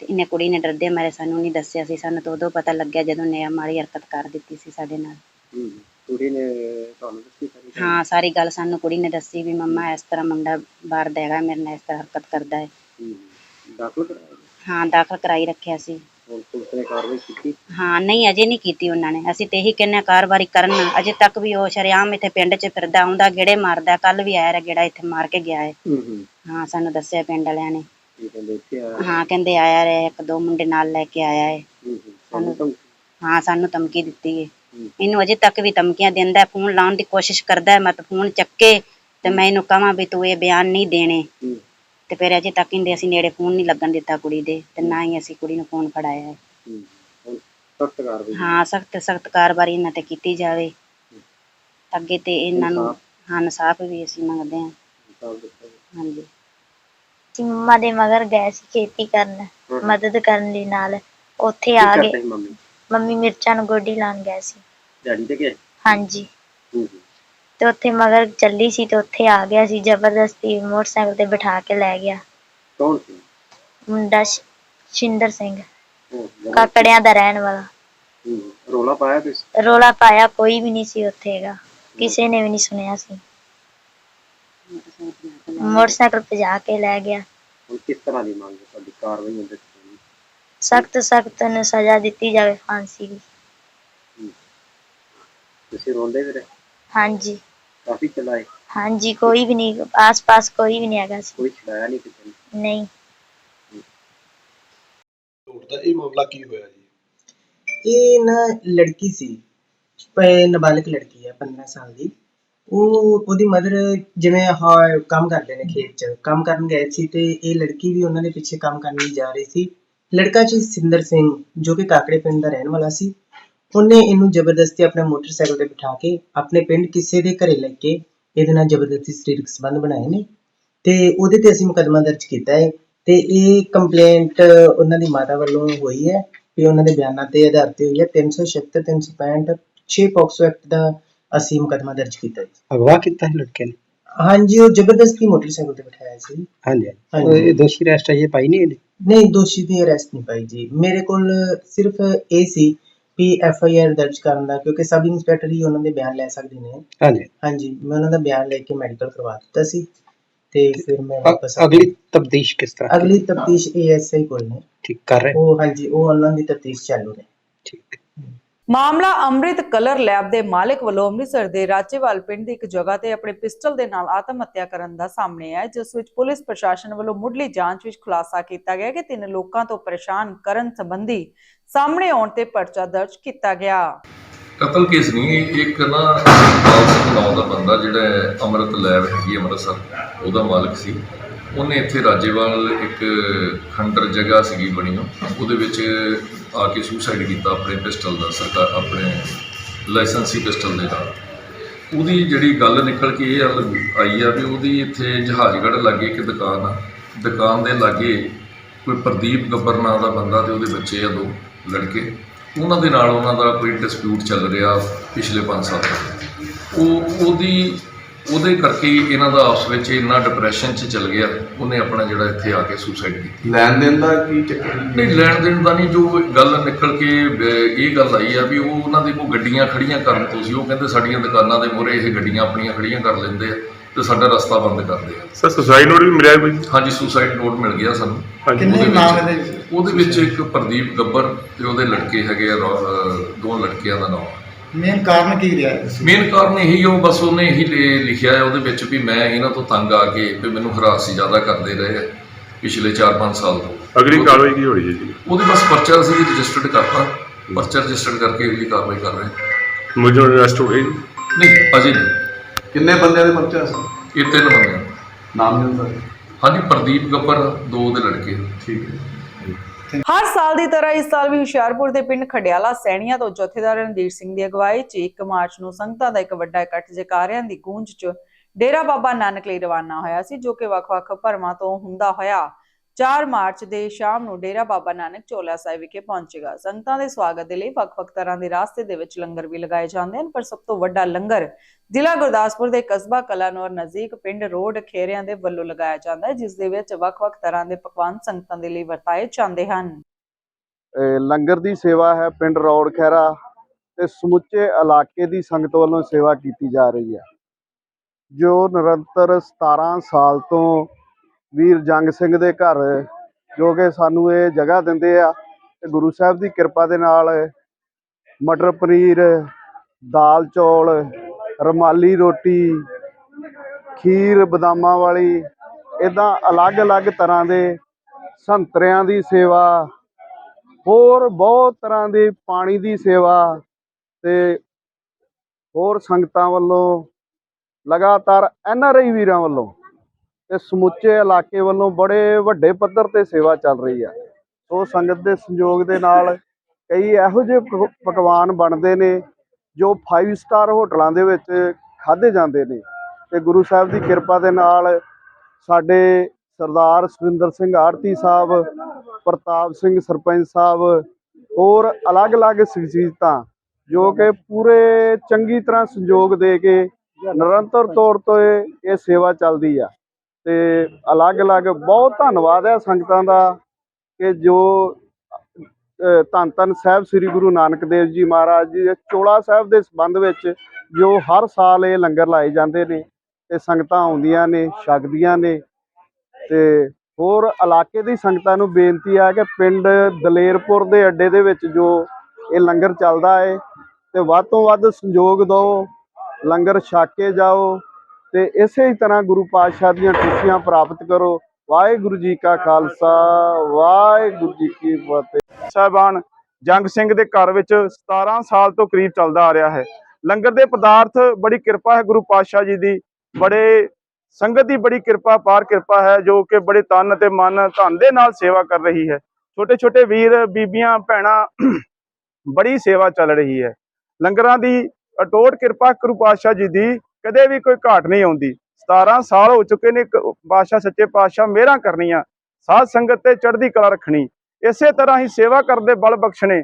ਤੇ ਇਹਨੇ ਕੁੜੀ ਨੇ ਡਰਦੇ ਮਾਰੇ ਸਾਨੂੰ ਨਹੀਂ ਦੱਸਿਆ ਸੀ। ਸਾਨੂੰ ਤਾਂ ਉਦੋਂ ਪਤਾ ਲੱਗਿਆ ਜਦੋਂ ਨੇ ਮਾੜੀ ਹਰਕਤ ਕਰ ਦਿੱਤੀ ਸੀ ਸਾਡੇ ਨਾਲ। ਕੁੜੀ ਨੇ ਤੁਹਾਨੂੰ ਦੱਸੀ ਸਾਰੀ ਗੱਲ? ਹਾਂ ਸਾਰੀ ਗੱਲ ਸਾਨੂੰ ਕੁੜੀ ਨੇ ਦੱਸੀ ਵੀ ਮੰਮਾ ਇਸ ਤਰ੍ਹਾਂ ਮੁੰਡਾ ਬਾਹਰ ਦਾ ਹੈਗਾ ਮੇਰੇ ਨਾਲ ਇਸ ਤਰ੍ਹਾਂ ਹਰਕਤ ਕਰਦਾ ਹੈ। ਹੂੰ ਹੂੰ। ਦਾਖਲ ਕਰਾਇਆ? ਹਾਂ ਦਾਖਲ ਕਰਾਈ ਰੱਖਿਆ ਸੀ। ਹੁਣ ਪੁਲਿਸ ਨੇ ਕਾਰਵਾਈ ਕੀਤੀ? ਹਾਂ ਨਹੀਂ ਅਜੇ ਨਹੀਂ ਕੀਤੀ ਉਹਨਾਂ ਨੇ। ਅਸੀਂ ਤੇ ਇਹੀ ਕਹਿੰਦੇ ਹਾਂ ਕਾਰਵਾਈ ਕਰਨ। ਅਜੇ ਤੱਕ ਵੀ ਉਹ ਸ਼ਰੇਆਮ ਇੱਥੇ ਪਿੰਡ 'ਚ ਫਿਰਦਾ ਆਉਂਦਾ ਗੇੜੇ ਮਾਰਦਾ ਕੱਲ ਵੀ ਆਇਆ ਰ ਗੇੜਾ ਇੱਥੇ ਮਾਰ ਕੇ ਗਿਆ ਹੈ। ਹੂੰ ਹੂੰ। ਹਾਂ ਸਾਨੂੰ ਦੱਸਿਆ ਪਿੰਡ ਵਾਲਿਆਂ ਨੇ। ਇਹ ਕਹਿੰਦੇ ਇੱਥੇ ਆ ਹਾਂ ਕਹਿੰਦੇ ਆਇਆ ਰੇ ਇੱਕ ਦੋ ਮੁੰਡੇ ਨਾਲ ਲੈ ਕੇ ਆਇਆ ਹੈ ਹੂੰ ਹੂੰ ਸਾਨੂੰ ਤਾਂ ਹਾਂ ਸਾਨੂੰ ਧਮਕੀ ਦਿੱਤੀ ਹੂੰ। ਇਹਨੂੰ ਅਜੇ ਤੱਕ ਵੀ ਧਮਕੀਆਂ ਦਿੰਦਾ ਹੈ ਫੋਨ ਲਾਉਣ ਦੀ ਕੋਸ਼ਿਸ਼ ਕਰਦਾ ਹੈ ਮਤ ਫੋਨ ਚੱਕੇ ਤੇ ਮੈਂ ਇਹਨੂੰ ਕਹਾਂ ਵੀ ਤੂੰ ਇਹ ਬਿਆਨ ਨਹੀਂ ਦੇਣੇ। ਹੂੰ। ਤੇ ਫਿਰ ਅਜੇ ਤੱਕ ਇਹਦੇ ਅਸੀਂ ਨੇੜੇ ਫੋਨ ਨਹੀਂ ਲੱਗਣ ਦਿੱਤਾ ਕੁੜੀ ਦੇ ਤੇ ਨਾ ਹੀ ਅਸੀਂ ਕੁੜੀ ਨੂੰ ਫੋਨ ਫੜਾਇਆ ਹੈ ਹੂੰ। ਹੁਣ ਸਖਤ ਕਾਰਵਾਈ। ਹਾਂ ਸਖਤ ਸਖਤ ਕਾਰਵਾਈ ਇਹਨਾਂ ਤੇ ਕੀਤੀ ਜਾਵੇ। ਅੱਗੇ ਤੇ ਇਹਨਾਂ ਨੂੰ। ਹਾਂ ਇਨਸਾਫ ਵੀ ਅਸੀਂ ਮੰਗਦੇ ਹਾਂ। ਇਨਸਾਫ਼ ਦਿੱਤਾ ਜਾਵੇ। ਹਾਂਜੀ। ਅਸੀਂ ਮੰਮਾ ਦੇ ਮਗਰ ਗਏ ਸੀ ਖੇਤੀ ਕਰਨ ਹਮ। ਮਦਦ ਕਰਨ ਲਈ ਨਾਲ। ਉੱਥੇ ਕੀ ਆ ਕਰਦੇ ਗਏ। ਸੀ ਮੰਮੀ? ਮੰਮੀ ਮਿਰਚਾਂ ਨੂੰ ਗੋਡੀ ਲਾਉਣ ਗਏ ਸੀ। ਡੈਡੀ ਤੇ ਗਏ ਹਾਂਜੀ। ਹੂੰ ਹੂੰ। ਤੇ ਉੱਥੇ ਮਗਰ ਚੱਲੀ ਸੀ ਤੇ ਉੱਥੇ ਆ ਗਿਆ ਸੀ ਜ਼ਬਰਦਸਤੀ ਮੋਟਰਸਾਈਕਲ ਤੇ ਬਿਠਾ ਕੇ ਲੈ ਗਿਆ। ਕੌਣ ਸੀ? ਮੁੰਡਾ ਸ਼- ਸ਼ਿੰਦਰ ਸਿੰਘ। ਉਹ ਕਾਕੜਿਆਂ ਦਾ ਰਹਿਣ ਵਾਲਾ। ਹੂੰ, ਰੌਲਾ ਪਾਇਆ ਤੁਸੀਂ? ਰੋਲਾ ਪਾਇਆ ਕੋਈ ਵੀ ਨਹੀਂ ਸੀ ਉੱਥੇ ਹੈਗਾ। ਕਿਸੇ ਨੇ ਵੀ ਨਹੀਂ ਸੁਣਿਆ ਸੀ। ਮੋਟਰਸਾਈਕਲ ਤੇ ਜਾ ਕੇ ਲੈ ਗਿਆ। ਹੁਣ ਕਿਸ ਤਰ੍ਹਾਂ ਦੀ ਮੰਗ ਹੈ ਤੁਹਾਡੀ? ਕਾਰਵਾਈ ਹੁੰਦੀ ਹੈ। ਸਖਤ ਸਖਤ ਨੂੰ ਸਜ਼ਾ ਦਿੱਤੀ ਜਾਵੇ ਫਾਂਸੀ ਦੀ। ਤੁਸੀਂ ਰੋਂਦੇ ਵੀ ਰਹੇ? ਹਾਂਜੀ। ਕਾਫੀ ਚਲਾਏ? ਹਾਂਜੀ ਕੋਈ ਵੀ ਨਹੀਂ ਆਸ-ਪਾਸ ਕੋਈ ਵੀ ਨਹੀਂ ਹੈਗਾ ਸੀ। ਕੋਈ ਛਡਾਇਆ ਨਹੀਂ ਕਿਸੇ ਨੇ? ਨਹੀਂ। ਦਾ ਇਹ ਮਾਮਲਾ ਕੀ ਹੋਇਆ ਜੀ? ਇਹ ਨਾ ਲੜਕੀ ਸੀ ਪ- ਨਾਬਾਲਗ ਲੜਕੀ ਹੈ 15 ਸਾਲ ਦੀ। ਉਹ ਉਹਦੀ ਮਦਰ ਜਿਵੇਂ ਆਹ ਕੰਮ ਕਰਦੇ ਨੇ ਖੇਤ 'ਚ, ਕੰਮ ਕਰਨ ਗਏ ਸੀ ਤੇ ਇਹ ਲੜਕੀ ਵੀ ਉਹਨਾਂ ਦੇ ਪਿੱਛੇ ਕੰਮ ਕਰਨ ਲਈ ਜਾ ਰਹੀ ਸੀ। ਲੜਕਾ ਜੀ ਸਿੰਦਰ ਸਿੰਘ, ਜੋ ਕਿ ਕਾਕੜੇ ਪਿੰਡ ਦਾ ਰਹਿਣ ਵਾਲਾ ਸੀ, ਉਹਨੇ ਇਹਨੂੰ ਜ਼ਬਰਦਸਤੀ ਆਪਣੇ ਮੋਟਰਸਾਈਕਲ ਤੇ ਬਿਠਾ ਕੇ ਆਪਣੇ ਪਿੰਡ ਕਿਸੇ ਦੇ ਘਰੇ ਲੈ ਕੇ ਇਹਦੇ ਨਾਲ ਜ਼ਬਰਦਸਤੀ ਸਰੀਰਕ ਸੰਬੰਧ ਬਣਾਏ ਨੇ ਤੇ ਉਹਦੇ ਤੇ ਅਸੀਂ ਮੁਕੱਦਮਾ ਦਰਜ ਕੀਤਾ ਹੈ ਤੇ ਇਹ ਕੰਪਲੇਂਟ ਉਹਨਾਂ ਦੀ ਮਾਤਾ ਵੱਲੋਂ ਹੋਈ ਹੈ ਵੀ ਉਹਨਾਂ ਦੇ ਬਿਆਨਾਂ ਤੇ ਆਧਾਰ ਤੇ ਹੋਈ ਹੈ। 376 365 6 ਪੋਕਸੋ ਐਕਟ ਦਾ ਅਸੀਂ ਮੁਕੱਦਮਾ ਦਰਜ ਕੀਤਾ ਜੀ। ਅਗਵਾ ਕੀਤਾ ਹੈ ਲੜਕੇ ਨੇ? ਹਾਂਜੀ ਉਹ ਜ਼ਬਰਦਸਤੀ ਮੋਟਰਸਾਈਕਲ ਤੇ ਬਿਠਾਇਆ ਸੀ। ਹਾਂਜੀ। ਹਾਂਜੀ। ਇਹ ਦੋਸ਼ੀ ਰੈਸਟ ਹੈ ਪਾਈ ਨਹੀਂ ਇਹਨੇ? ਨਹੀਂ ਦੋਸ਼ੀ ਦੀ ਅਰੈਸਟ ਨਹੀਂ ਪਾਈ ਜੀ। ਮੇਰੇ ਕੋਲ ਸਿਰਫ ਇਹ ਸੀ ਵੀ ਐਫ ਆਈ ਆਰ ਦਰਜ ਕਰਨ ਦਾ ਕਿਉਂਕਿ ਸਬ ਇੰਸਪੈਕਟਰ ਹੀ ਉਹਨਾਂ ਦੇ ਬਿਆਨ ਲੈ ਸਕਦੇ ਨੇ। ਹਾਂਜੀ। ਹਾਂਜੀ ਮੈਂ ਉਹਨਾਂ ਦਾ ਬਿਆਨ ਲੈ ਕੇ ਮੈਡੀਕਲ ਕਰਵਾ ਦਿੱਤਾ ਸੀ ਤੇ ਫਿਰ ਮੈਂ ਵਾਪਸ ਅਗਲੀ ਤਬਦੀਸ਼ ਕਿਸ ਤਰ੍ਹਾਂ ਅਗਲੀ ਤਫਤੀਸ਼ ਏਐਸਆਈ ਕੋਲ ਨੇ। ਠੀਕ ਕਰ ਰਹੇ। ਉਹ ਹਾਂਜੀ ਉਹ ਉਹਨਾਂ ਦੀ ਤਫਤੀਸ਼ ਚਾਲੂ ਨੇ। ਠੀਕ। ਮਾਮਲਾ ਅੰਮ੍ਰਿਤ ਕਲਰ ਲੈਬ ਦੇ ਮਾਲਕ ਵੱਲੋਂ ਅੰਮ੍ਰਿਤਸਰ ਦੇ ਰਾਜੇਵਾਲ ਪਿੰਡ ਦੀ ਇੱਕ ਜਗ੍ਹਾ ਤੇ ਆਪਣੇ ਪਿਸਟਲ ਦੇ ਨਾਲ ਆਤਮ ਹੱਤਿਆ ਕਰਨ ਦਾ ਸਾਹਮਣੇ ਆਇਆ ਹੈ, ਜਿਸ ਵਿੱਚ ਪੁਲਿਸ ਪ੍ਰਸ਼ਾਸਨ ਵੱਲੋਂ ਮੁੱਢਲੀ ਜਾਂਚ ਵਿੱਚ ਖੁਲਾਸਾ ਕੀਤਾ ਗਿਆ ਕਿ ਤਿੰਨ ਲੋਕਾਂ ਤੋਂ ਪਰੇਸ਼ਾਨ ਕਰਨ ਸੰਬੰਧੀ ਸਾਹਮਣੇ ਆਉਣ ਤੇ ਪਰਚਾ ਦਰਜ ਕੀਤਾ ਗਿਆ। ਕਤਲ ਕੇਸ ਨਹੀਂ ਇਹ ਇੱਕ ਨਾ ਪਾਲ ਸਿੰਘ ਨਾਮ ਦਾ ਬੰਦਾ ਜਿਹੜਾ ਹੈ, ਅੰਮ੍ਰਿਤ ਲੈਬ ਹੈਗੀ ਹੈ ਅੰਮ੍ਰਿਤਸਰ ਉਹਦਾ ਮਾਲਕ ਸੀ। ਉਹਨੇ ਇੱਥੇ ਰਾਜੇਵਾਲ ਇੱਕ ਖੰਡਰ ਜਗ੍ਹਾ ਸੀਗੀ ਬਣੀ ਉਹਦੇ ਵਿੱਚ ਆ ਕੇ ਸੁਸਾਈਡ ਕੀਤਾ ਆਪਣੇ ਪਿਸਟਲ ਦਾ, ਸਰਕਾਰ ਆਪਣੇ ਲਾਇਸੈਂਸੀ ਪਿਸਟਲ ਦੇ ਨਾਲ। ਉਹਦੀ ਜਿਹੜੀ ਗੱਲ ਨਿਕਲ ਕੇ ਇਹ ਗੱਲ ਆਈ ਆ ਵੀ ਉਹਦੀ ਇੱਥੇ ਜਹਾਜ਼ਗੜ੍ਹ ਲਾਗੇ ਇੱਕ ਦੁਕਾਨ ਆ। ਦੁਕਾਨ ਦੇ ਲਾਗੇ ਕੋਈ ਪ੍ਰਦੀਪ ਗੱਬਰ ਨਾਂ ਦਾ ਬੰਦਾ ਤੇ ਉਹਦੇ ਬੱਚੇ ਆ ਦੋ ਲੜਕੇ। ਉਹਨਾਂ ਦੇ ਨਾਲ ਉਹਨਾਂ ਦਾ ਕੋਈ ਡਿਸਪਿਊਟ ਚੱਲ ਰਿਹਾ ਪਿਛਲੇ 5 ਸਾਲ ਤੋਂ। ਉਹ ਉਹਦੀ ਉਹਦੇ ਕਰਕੇ ਹੀ ਇਹਨਾਂ ਦਾ ਆਪਸ ਵਿੱਚ ਇੰਨਾ ਡਿਪਰੈਸ਼ਨ 'ਚ ਚੱਲ ਗਿਆ ਉਹਨੇ ਆਪਣਾ ਜਿਹੜਾ ਇੱਥੇ ਆ ਕੇ ਸੁਸਾਈਡ ਕੀਤੀ। ਲੈਣ ਦੇਣ ਦਾ ਕੀ ਚੱਕਰ ਨਹੀਂ ਲੈਣ ਦੇਣ ਦਾ ਨਹੀਂ ਜੋ ਗੱਲ ਨਿਕਲ ਕੇ ਅਹ, ਇਹ ਗੱਲ ਆਈ ਆ ਵੀ ਉਹ ਉਹਨਾਂ ਦੇ ਕੋਲ ਗੱਡੀਆਂ ਖੜੀਆਂ ਕਰਨ ਤੋਂ ਸੀ ਉਹ ਕਹਿੰਦੇ ਸਾਡੀਆਂ ਦੁਕਾਨਾਂ ਦੇ ਮੂਹਰੇ ਇਹ ਗੱਡੀਆਂ ਆਪਣੀਆਂ ਖੜੀਆਂ ਕਰ ਲੈਂਦੇ ਆ ਤੇ ਸਾਡਾ ਰਸਤਾ ਬੰਦ ਕਰਦੇ ਆ ਸਰ ਸੁਸਾਈਡ ਨੋਟ ਵੀ ਮਿਲਿਆ ਕੋਈ? ਹਾਂਜੀ ਸੁਸਾਈਡ ਨੋਟ ਮਿਲ ਗਿਆ ਸਾਨੂੰ। ਹਾਂਜੀ। ਕਿੰਨੇ ਨਾਮ ਇਹਦੇ ਉਹਦੇ ਵਿੱਚ ਇੱਕ ਪ੍ਰਦੀਪ ਗੱਬਰ ਤੇ ਉਹਦੇ ਲੜਕੇ ਹੈਗੇ ਆ ਰੋ- ਅਹ, ਦੋ ਲੜਕਿਆਂ ਦਾ ਨਾਮ। ਮੇਨ ਕਾਰਨ ਕੀ ਰਿਹਾ ਹੈ? ਮੇਨ ਕਾਰਨ ਇਹੀ ਉਹ ਬਸ ਉਹਨੇ ਇਹੀ ਲਿ- ਲਿਖਿਆ ਹੈ ਉਹਦੇ ਵਿੱਚ ਵੀ ਮੈਂ ਇਹਨਾਂ ਤੋਂ ਤੰਗ ਆ ਕੇ ਵੀ ਮੈਨੂੰ ਹਰਾਸ ਜ਼ਿਆਦਾ ਕਰਦੇ ਰਹੇ ਆ ਪਿਛਲੇ 4-5 ਸਾਲ ਤੋਂ। ਅਗਲੀ ਕਾਰਵਾਈ ਕੀ ਹੋਣੀ ਹੈ ਜੀ? ਉਹਦੇ ਬਸ ਪਰਚਾ ਅਸੀਂ ਰਜਿਸਟਰਡ ਕਰਤਾ। ਪਰਚਾ ਰਜਿਸਟਰਡ ਕਰਕੇ ਅਗਲੀ ਕਾਰਵਾਈ ਕਰ ਰਹੇ ਹਾਂ। ਮੁਜਰ ਅਰੈਸਟ ਹੋ ਗਈ ਜੀ? ਨਹੀਂ ਅਜੇ ਨਹੀਂ। ਕਿੰਨੇ ਬੰਦਿਆਂ ਦੇ ਪਰਚਾ ਸੀ? ਇਹ ਤਿੰਨ ਬੰਦੇ ਆ। ਨਾਮ ਨਹੀਂ ਹੁੰਦਾ। ਹਾਂਜੀ ਪ੍ਰਦੀਪ ਗੱਬਰ ਦੋ ਉਹਦੇ ਲੜਕੇ। ਠੀਕ ਹੈ। ਹਰ ਸਾਲ ਦੀ ਤਰ੍ਹਾਂ ਇਸ ਸਾਲ ਵੀ ਹੁਸ਼ਿਆਰਪੁਰ ਦੇ ਪਿੰਡ ਖਡਿਆਲਾ ਸੈਣੀਆਂ ਤੋਂ ਜਥੇਦਾਰ ਰਣਧੀਰ ਸਿੰਘ ਦੀ ਅਗਵਾਈ 'ਚ 1 ਮਾਰਚ ਨੂੰ ਸੰਗਤਾਂ ਦਾ ਇੱਕ ਵੱਡਾ ਇਕੱਠ ਜਕਾਰਿਆਂ ਦੀ ਗੂੰਜ 'ਚ ਡੇਰਾ ਬਾਬਾ ਨਾਨਕ ਲਈ ਰਵਾਨਾ ਹੋਇਆ ਸੀ, ਜੋ ਕਿ ਵੱਖ-ਵੱਖ ਭਰਮਾਂ ਤੋਂ ਹੁੰਦਾ ਹੋਇਆ 4 ਮਾਰਚ ਦੇ ਸ਼ਾਮ ਨੂੰ ਡੇਰਾ ਬਾਬਾ ਨਾਨਕ ਚੋਲਾ ਸਾਹਿਬ ਵਿਖੇ ਪਹੁੰਚੇਗਾ ਸੰਗਤਾਂ ਦੇ ਸਵਾਗਤ ਦੇ ਲਈ ਵੱਖ-ਵੱਖ ਤਰ੍ਹਾਂ ਦੇ ਰਾਸਤੇ ਦੇ ਵਿੱਚ ਲੰਗਰ ਵੀ ਲਗਾਏ ਜਾਂਦੇ ਹਨ, ਪਰ ਸਭ ਤੋਂ ਵੱਡਾ ਲੰਗਰ ਜ਼ਿਲ੍ਹਾ ਗੁਰਦਾਸਪੁਰ ਦੇ ਕਸਬਾ ਕਲਾਨੌਰ ਨਜ਼ਦੀਕ ਪਿੰਡ ਰੋਡ ਖੇਰਿਆਂ ਦੇ ਵੱਲੋਂ ਲਗਾਇਆ ਜਾਂਦਾ ਹੈ, ਜਿਸ ਦੇ ਵਿੱਚ ਵੱਖ-ਵੱਖ ਤਰ੍ਹਾਂ ਦੇ ਪਕਵਾਨ ਸੰਗਤਾਂ ਦੇ ਲਈ ਵਰਤਾਏ ਜਾਂਦੇ ਹਨ। ਲੰਗਰ ਦੀ ਸੇਵਾ ਹੈ ਪਿੰਡ ਰੋਡ ਖੈਰਾ ਤੇ ਸਮੁੱਚੇ ਇਲਾਕੇ ਦੀ ਸੰਗਤ ਵੱਲੋਂ ਸੇਵਾ ਕੀਤੀ ਜਾ ਰਹੀ ਹੈ। ਜੋ ਨਿਰੰਤਰ 17 ਸਾਲ ਤੋਂ ਵੀਰ ਜੰਗ ਸਿੰਘ ਦੇ ਘਰ, ਜੋ ਕਿ ਸਾਨੂੰ ਇਹ ਜਗ੍ਹਾ ਦਿੰਦੇ ਆ। ਤੇ ਗੁਰੂ ਸਾਹਿਬ ਦੀ ਕਿਰਪਾ ਦੇ ਨਾਲ ਮਟਰ ਪਨੀਰ, ਦਾਲ ਚੌਲ, ਰੁਮਾਲੀ ਰੋਟੀ, ਖੀਰ, ਬਦਾਮਾਂ ਵਾਲੀ ਇਦਾਂ ਅਲੱਗ-ਅਲੱਗ ਤਰ੍ਹਾਂ ਦੇ ਸੰਤਰਿਆਂ ਦੀ ਸੇਵਾ, ਹੋਰ ਬਹੁਤ ਤਰ੍ਹਾਂ ਦੀ ਪਾਣੀ ਦੀ ਸੇਵਾ ਤੇ ਹੋਰ ਸੰਗਤਾਂ ਵੱਲੋਂ ਲਗਾਤਾਰ ਐਨ ਆਰ ਆਈ ਵੀਰਾਂ ਵੱਲੋਂ ਤੇ ਸਮੁੱਚੇ ਇਲਾਕੇ ਵੱਲੋਂ ਬੜੇ ਵੱਡੇ ਪੱਧਰ ਤੇ ਸੇਵਾ ਚੱਲ ਰਹੀ ਆ। ਸੋ ਸੰਗਤ ਦੇ ਸੰਯੋਗ ਦੇ ਨਾਲ ਕਈ ਇਹੋ ਜਿਹੇ ਪਕ- ਪਕਵਾਨ ਬਣਦੇ ਨੇ, ਜੋ 5 ਸਟਾਰ ਹੋਟਲਾਂ ਦੇ ਵਿੱਚ ਖਾਦੇ ਜਾਂਦੇ ਨੇ। ਤੇ ਗੁਰੂ ਸਾਹਿਬ ਦੀ ਕਿਰਪਾ ਦੇ ਨਾਲ ਸਾਡੇ ਸਰਦਾਰ ਸੁਰਿੰਦਰ ਸਿੰਘ ਆੜਤੀ ਸਾਹਿਬ, ਪ੍ਰਤਾਪ ਸਿੰਘ ਸਰਪੰਚ ਸਾਹਿਬ, ਹੋਰ ਅਲੱਗ-ਅਲੱਗ ਸ਼ਖਸੀਅਤਾਂ ਜੋ ਕਿ ਪੂਰੇ ਚੰਗੀ ਤਰ੍ਹਾਂ ਸੰਯੋਗ ਦੇ ਕੇ ਨਿਰੰਤਰ ਤੌਰ ਤੇ ਇਹ ਸੇਵਾ ਚੱਲਦੀ ਆ। ਤੇ ਅਲੱਗ-ਅਲੱਗ ਬਹੁਤ ਧੰਨਵਾਦ ਹੈ ਸੰਗਤਾਂ ਦਾ ਕਿ ਜੋ ਧੰਨ ਧੰਨ ਸਾਹਿਬ ਸ੍ਰੀ ਗੁਰੂ ਨਾਨਕ ਦੇਵ ਜੀ ਮਹਾਰਾਜ ਜੀ ਦੇ ਚੋਲਾ ਸਾਹਿਬ ਦੇ ਸੰਬੰਧ ਵਿੱਚ ਜੋ ਹਰ ਸਾਲ ਇਹ ਲੰਗਰ ਲਾਏ ਜਾਂਦੇ ਨੇ ਤੇ ਸੰਗਤਾਂ ਆਉਂਦੀਆਂ ਨੇ, ਛਕਦੀਆਂ ਨੇ ਤੇ ਹੋਰ ਇਲਾਕੇ ਦੀ ਸੰਗਤਾਂ ਨੂੰ ਬੇਨਤੀ ਆ ਕਿ ਪਿੰਡ ਦਲੇਰਪੁਰ ਦੇ ਅੱਡੇ ਦੇ ਵਿੱਚ ਜੋ ਇਹ ਲੰਗਰ ਚੱਲਦਾ ਹੈ ਤੇ ਵੱਧ ਤੋਂ ਵੱਧ ਸੰਯੋਗ ਦਿਓ, ਲੰਗਰ ਛਕ ਕੇ ਜਾਓ ਤੇ ਇਸੇ ਹੀ ਤਰ੍ਹਾਂ ਗੁਰੂ ਪਾਤਸ਼ਾਹ ਦੀਆਂ ਖੁਸ਼ੀਆਂ ਪ੍ਰਾਪਤ ਕਰੋ। ਵਾਹਿਗੁਰੂ ਜੀ ਕਾ ਖਾਲਸਾ, ਵਾਹਿਗੁਰੂ ਜੀ ਕੀ ਫਤਿਹ। ਸਾਹਿਬਾਨ, ਜੰਗ ਸਿੰਘ ਦੇ ਘਰ ਵਿੱਚ 17 ਸਾਲ ਤੋਂ ਕਰੀਬ ਚੱਲਦਾ ਆ ਰਿਹਾ ਹੈ। ਲੰਗਰ ਦੇ ਪਦਾਰਥ ਬੜੀ ਕਿਰਪਾ ਹੈ ਗੁਰੂ ਪਾਤਸ਼ਾਹ ਜੀ ਦੀ। ਬੜੇ ਸੰਗਤ ਦੀ ਬੜੀ ਕਿਰਪਾ, ਪਾਰ ਕਿਰਪਾ ਹੈ ਜੋ ਕਿ ਬੜੇ ਤਨ ਅਤੇ ਮਨ ਧਨ ਦੇ ਨਾਲ ਸੇਵਾ ਕਰ ਰਹੀ ਹੈ। ਛੋਟੇ ਛੋਟੇ ਵੀਰ, ਬੀਬੀਆਂ, ਭੈਣਾਂ ਬੜੀ ਸੇਵਾ ਚੱਲ ਰਹੀ ਹੈ। ਲੰਗਰਾਂ ਦੀ ਅਟੋਟ ਕਿਰਪਾ ਗੁਰੂ ਪਾਤਸ਼ਾਹ ਜੀ ਦੀ ਕਦੇ ਵੀ ਕੋਈ ਘਾਟ ਨਹੀਂ ਆਉਂਦੀ। 17 ਸਾਲ ਹੋ ਚੁੱਕੇ ਨੇ ਕ- ਪਾਤਸ਼ਾਹ ਸੱਚੇ ਪਾਤਸ਼ਾਹ ਮਿਹਰਾਂ ਕਰਨੀਆਂ, ਸਾਧ ਸੰਗਤ ਤੇ ਚੜ੍ਹਦੀ ਕਲਾ ਰੱਖਣੀ। ਇਸੇ ਤਰ੍ਹਾਂ ਹੀ ਸੇਵਾ ਕਰਦੇ ਬਲ ਬਖਸ਼ਣੇ,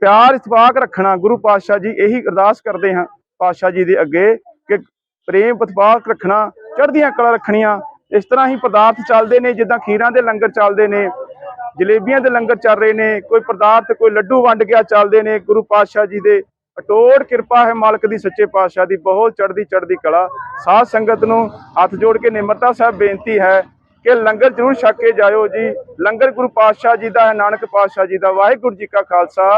ਪਿਆਰ ਇਤਫਾਕ ਰੱਖਣਾ, ਗੁਰੂ ਪਾਤਸ਼ਾਹ ਜੀ ਇਹੀ ਅਰਦਾਸ ਕਰਦੇ ਹਾਂ, ਪਾਤਸ਼ਾਹ ਜੀ ਦੇ ਅੱਗੇ ਕਿ ਪ੍ਰੇਮ ਪਤਵਾਕ ਰੱਖਣਾ, ਚੜ੍ਹਦੀਆਂ ਕਲਾ ਰੱਖਣੀਆਂ। ਇਸ ਤਰ੍ਹਾਂ ਹੀ ਪਦਾਰਥ ਚੱਲਦੇ ਨੇ, ਜਿੱਦਾਂ ਖੀਰਾਂ ਦੇ ਲੰਗਰ ਚੱਲਦੇ ਨੇ, ਜਲੇਬੀਆਂ ਦੇ ਲੰਗਰ ਚੱਲ ਰਹੇ ਨੇ, ਕੋਈ ਪਦਾਰਥ, ਕੋਈ ਲੱਡੂ ਵੰਡ ਗਿਆ ਚੱਲਦੇ ਨੇ, ਗੁਰੂ ਪਾਤਸ਼ਾਹ ਜੀ ਦੇ ਅਟੋਟ ਕਿਰਪਾ ਹੈ ਮਾਲਕ ਦੀ ਸੱਚੇ ਪਾਤਸ਼ਾਹ ਦੀ, ਬਹੁਤ ਚੜ੍ਹਦੀ ਚੜ੍ਹਦੀ ਕਲਾ। ਸਾਧ ਸੰਗਤ ਨੂੰ ਹੱਥ ਜੋੜ ਕੇ ਨਿਮਰਤਾ ਸਾਹਿਬ ਬੇਨਤੀ ਹੈ ਕਿ ਲੰਗਰ ਜ਼ਰੂਰ ਛਕ ਕੇ ਜਾਇਓ ਜੀ। ਲੰਗਰ ਗੁਰੂ ਪਾਤਸ਼ਾਹ ਜੀ ਦਾ ਹੈ, ਨਾਨਕ ਪਾਤਸ਼ਾਹ ਜੀ ਦਾ। ਵਾਹਿਗੁਰੂ ਜੀ ਕਾ ਖਾਲਸਾ।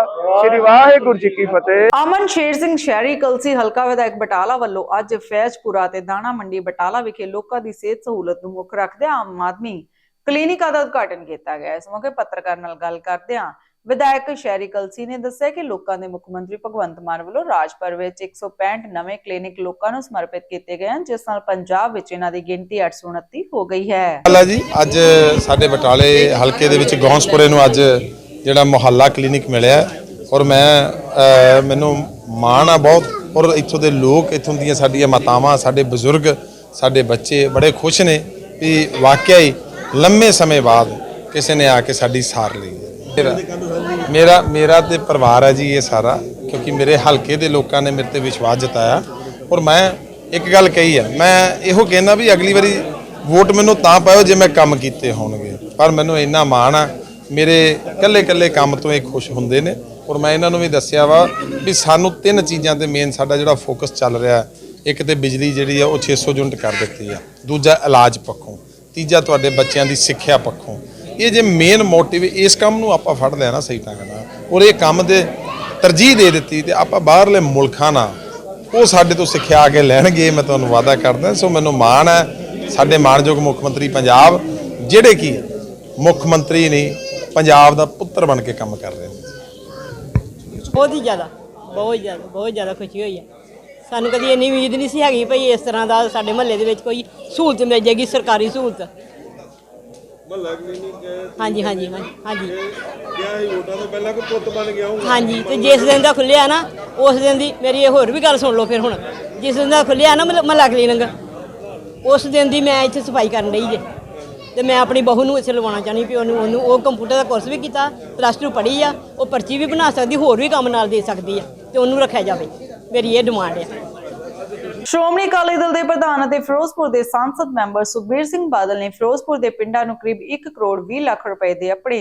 ਸ੍ਰੀ ਵਾਹਿਗੁਰੂ ਜੀ ਕੀ ਫਤਿਹ। ਅਮਨ ਸ਼ੇਰ ਸਿੰਘ ਸ਼ਹਿਰੀ ਕਲਸੀ ਹਲਕਾ ਵਿਧਾਇਕ ਬਟਾਲਾ ਵੱਲੋਂ ਅੱਜ ਫੈਜ਼ਪੁਰਾ ਤੇ ਦਾਣਾ ਮੰਡੀ ਬਟਾਲਾ ਵਿਖੇ ਲੋਕਾਂ ਦੀ ਸਿਹਤ ਸਹੂਲਤ ਨੂੰ ਮੁੱਖ ਰੱਖਦਿਆਂ ਆਮ ਆਦਮੀ ਕਲੀਨਿਕਾਂ ਦਾ ਉਦਘਾਟਨ ਕੀਤਾ ਗਿਆ। ਇਸ ਮੌਕੇ ਪੱਤਰਕਾਰ ਨਾਲ ਗੱਲ ਕਰਦਿਆਂ ਵਿਧਾਇਕ ਸ਼ੈਰੀ ਕਲਸੀ ਨੇ ਦੱਸਿਆ ਕਿ ਲੋਕਾਂ ਦੇ ਮੁੱਖ ਮੰਤਰੀ ਭਗਵੰਤ ਮਾਨ ਵੱਲੋਂ ਰਾਜ ਭਰ ਵਿੱਚ 165 ਨਵੇਂ ਕਲੀਨਿਕ ਲੋਕਾਂ ਨੂੰ ਸਮਰਪਿਤ ਕੀਤੇ ਗਏ ਹਨ, ਜਿਸ ਨਾਲ ਪੰਜਾਬ ਵਿੱਚ ਇਹਨਾਂ ਦੀ ਗਿਣਤੀ 829 ਹੋ ਗਈ ਹੈ। ਹਾਲਾ ਜੀ, ਅੱਜ ਸਾਡੇ ਬਟਾਲੇ ਹਲਕੇ ਦੇ ਵਿੱਚ ਗੌਂਸਪੁਰੇ ਨੂੰ ਅੱਜ ਜਿਹੜਾ ਮੁਹੱਲਾ ਕਲੀਨਿਕ ਮਿਲਿਆ ਔਰ ਮੈਂ ਮੈਨੂੰ ਮਾਣ ਆ ਬਹੁਤ ਔਰ ਇੱਥੋਂ ਦੇ ਲੋਕ ਇੱਥੋਂ ਦੀਆਂ ਸਾਡੀਆਂ ਮਾਤਾਵਾਂ, ਸਾਡੇ ਬਜ਼ੁਰਗ, ਸਾਡੇ ਬੱਚੇ ਬੜੇ ਖੁਸ਼ ਨੇ ਵੀ ਵਾਕਿਆ ਹੀ ਲੰਮੇ ਸਮੇਂ ਬਾਅਦ ਕਿਸੇ ਨੇ ਆ ਕੇ ਸਾਡੀ ਸਾਰ ਲਈ ਮੇਰਾ ਮੇਰਾ ਮੇਰਾ ਤੇ ਪਰਿਵਾਰ ਹੈ ਜੀ ਇਹ ਸਾਰਾ, ਕਿਉਂਕਿ ਮੇਰੇ ਹਲਕੇ ਦੇ ਲੋਕਾਂ ਨੇ ਮੇਰੇ ਤੇ ਵਿਸ਼ਵਾਸ ਜਤਾਇਆ। ਔਰ ਮੈਂ ਇੱਕ ਗੱਲ ਕਹੀ ਹੈ, ਮੈਂ ਇਹੋ ਕਹਿਣਾ ਵੀ ਅਗਲੀ ਵਾਰੀ ਵੋਟ ਮੈਨੂੰ ਤਾਂ ਪਾਇਓ ਜੇ ਮੈਂ ਕੰਮ ਕੀਤੇ ਹੋਣਗੇ। ਪਰ ਮੈਨੂੰ ਇੰਨਾ ਮਾਣ ਆ, ਮੇਰੇ ਕੱਲੇ ਕੱਲੇ ਕੰਮ ਤੋਂ ਇਹ ਖੁਸ਼ ਹੁੰਦੇ ਨੇ। ਔਰ ਮੈਂ ਇਹਨਾਂ ਨੂੰ ਵੀ ਦੱਸਿਆ ਵਾ ਵੀ ਸਾਨੂੰ ਤਿੰਨ ਚੀਜ਼ਾਂ ਤੇ ਮੇਨ ਸਾਡਾ ਜਿਹੜਾ ਫੋਕਸ ਚੱਲ ਰਿਹਾ ਇੱਕ ਤੇ ਬਿਜਲੀ ਜਿਹੜੀ ਆ ਉਹ 600 ਯੂਨਿਟ ਕਰ ਦਿੱਤੀ ਆ, ਦੂਜਾ ਇਲਾਜ ਪੱਖੋਂ, ਤੀਜਾ ਤੁਹਾਡੇ ਬੱਚਿਆਂ ਦੀ ਸਿੱਖਿਆ ਪੱਖੋਂ। ਇਹ ਜੇ ਮੇਨ ਮੋਟਿਵ ਇਸ ਕੰਮ ਨੂੰ ਆਪਾਂ ਫੜ ਲਿਆ ਨਾ ਸਹੀ ਢੰਗ ਨਾਲ ਔਰ ਇਹ ਕੰਮ ਦੇ ਤਰਜੀਹ ਦੇ ਦਿੱਤੀ ਤੇ ਆਪਾਂ ਬਾਹਰਲੇ ਮੁਲਕਾਂ ਨਾਲ ਉਹ ਸਾਡੇ ਤੋਂ ਸਿੱਖਿਆ ਆ ਕੇ ਲੈਣਗੇ, ਮੈਂ ਤੁਹਾਨੂੰ ਵਾਅਦਾ ਕਰਦਾ। ਸੋ ਮੈਨੂੰ ਮਾਣ ਹੈ, ਸਾਡੇ ਮਾਣਯੋਗ ਮੁੱਖ ਮੰਤਰੀ ਪੰਜਾਬ, ਜਿਹੜੇ ਕਿ ਮੁੱਖ ਮੰਤਰੀ ਨੇ ਪੰਜਾਬ ਦਾ ਪੁੱਤਰ ਬਣ ਕੇ ਕੰਮ ਕਰ ਰਹੇ ਨੇ। ਬਹੁਤ ਹੀ ਜ਼ਿਆਦਾ, ਬਹੁਤ ਜ਼ਿਆਦਾ ਬਹੁਤ ਜ਼ਿਆਦਾ ਖੁਸ਼ੀ ਹੋਈ ਹੈ। ਸਾਨੂੰ ਕਦੀ ਇੰਨੀ ਉਮੀਦ ਨਹੀਂ ਸੀ ਹੈਗੀ ਭਈ ਇਸ ਤਰ੍ਹਾਂ ਦਾ ਸਾਡੇ ਮਹੱਲੇ ਦੇ ਵਿੱਚ ਕੋਈ ਸਹੂਲਤ ਮਿਲ ਜਾਏਗੀ, ਸਰਕਾਰੀ ਸਹੂਲਤ। ਮਹੱਲਾ ਕਲੀਨਿਕ ਹਾਂਜੀ ਹਾਂਜੀ ਹਾਂਜੀ ਹਾਂਜੀ। ਗਿਆ ਹੀ ਵੋਟਾਂ ਤੋਂ ਪਹਿਲਾਂ ਕੋਈ ਪੁੱਤ ਬਣ ਗਿਆ ਹਾਂਜੀ ਤੇ ਜਿਸ ਦਿਨ ਦਾ ਖੁੱਲਿਆ ਨਾ ਉਸ ਦਿਨ ਦੀ ਮੇਰੀ ਇਹ ਹੋਰ ਵੀ ਗੱਲ ਸੁਣ ਲਓ ਫਿਰ ਹੁਣ। ਜਿਸ ਦਿਨ ਦਾ ਖੁੱਲਿਆ ਨਾ ਮਹੱਲਾ- ਮਹੱਲਾ ਕਲੀਨਿਕ ਉਸ ਦਿਨ ਦੀ ਮੈਂ ਇੱਥੇ ਸਫ਼ਾਈ ਕਰਨ ਲਈ ਜੇ। ਤੇ ਮੈਂ ਆਪਣੀ ਬਹੂ ਨੂੰ ਇੱਥੇ ਲਵਾਉਣਾ ਚਾਹਨੀ ਵੀ ਉਹਨੂੰ ਉਹਨੂੰ ਉਹ ਕੰਪਿਊਟਰ ਦਾ ਕੋਰਸ ਵੀ ਕੀਤਾ ਪਲੱਸ 2 ਪੜ੍ਹੀ ਆ ਉਹ ਪਰਚੀ ਵੀ ਬਣਾ ਸਕਦੀ ਹੋਰ ਵੀ ਕੰਮ ਨਾਲ ਦੇ ਸਕਦੀ ਆ ਤੇ ਉਹਨੂੰ ਰੱਖਿਆ ਜਾਵੇ। ਮੇਰੀ ਇਹ ਡਿਮਾਂਡ ਹੈ ਸ਼੍ਰੋਮਣੀ ਅਕਾਲੀ ਦਲ ਦੇ ਪ੍ਰਧਾਨ ਅਤੇ ਫਿਰੋਜ਼ਪੁਰ ਦੇ ਸੰਸਦ ਮੈਂਬਰ ਸੁਖਬੀਰ ਸਿੰਘ ਬਾਦਲ ਨੇ ਫਿਰੋਜ਼ਪੁਰ ਦੇ ਪਿੰਡਾਂ ਨੂੰ ਕਰੀਬ 1 ਕਰੋੜ 20 ਲੱਖ ਰੁਪਏ ਦੇ ਆਪਣੇ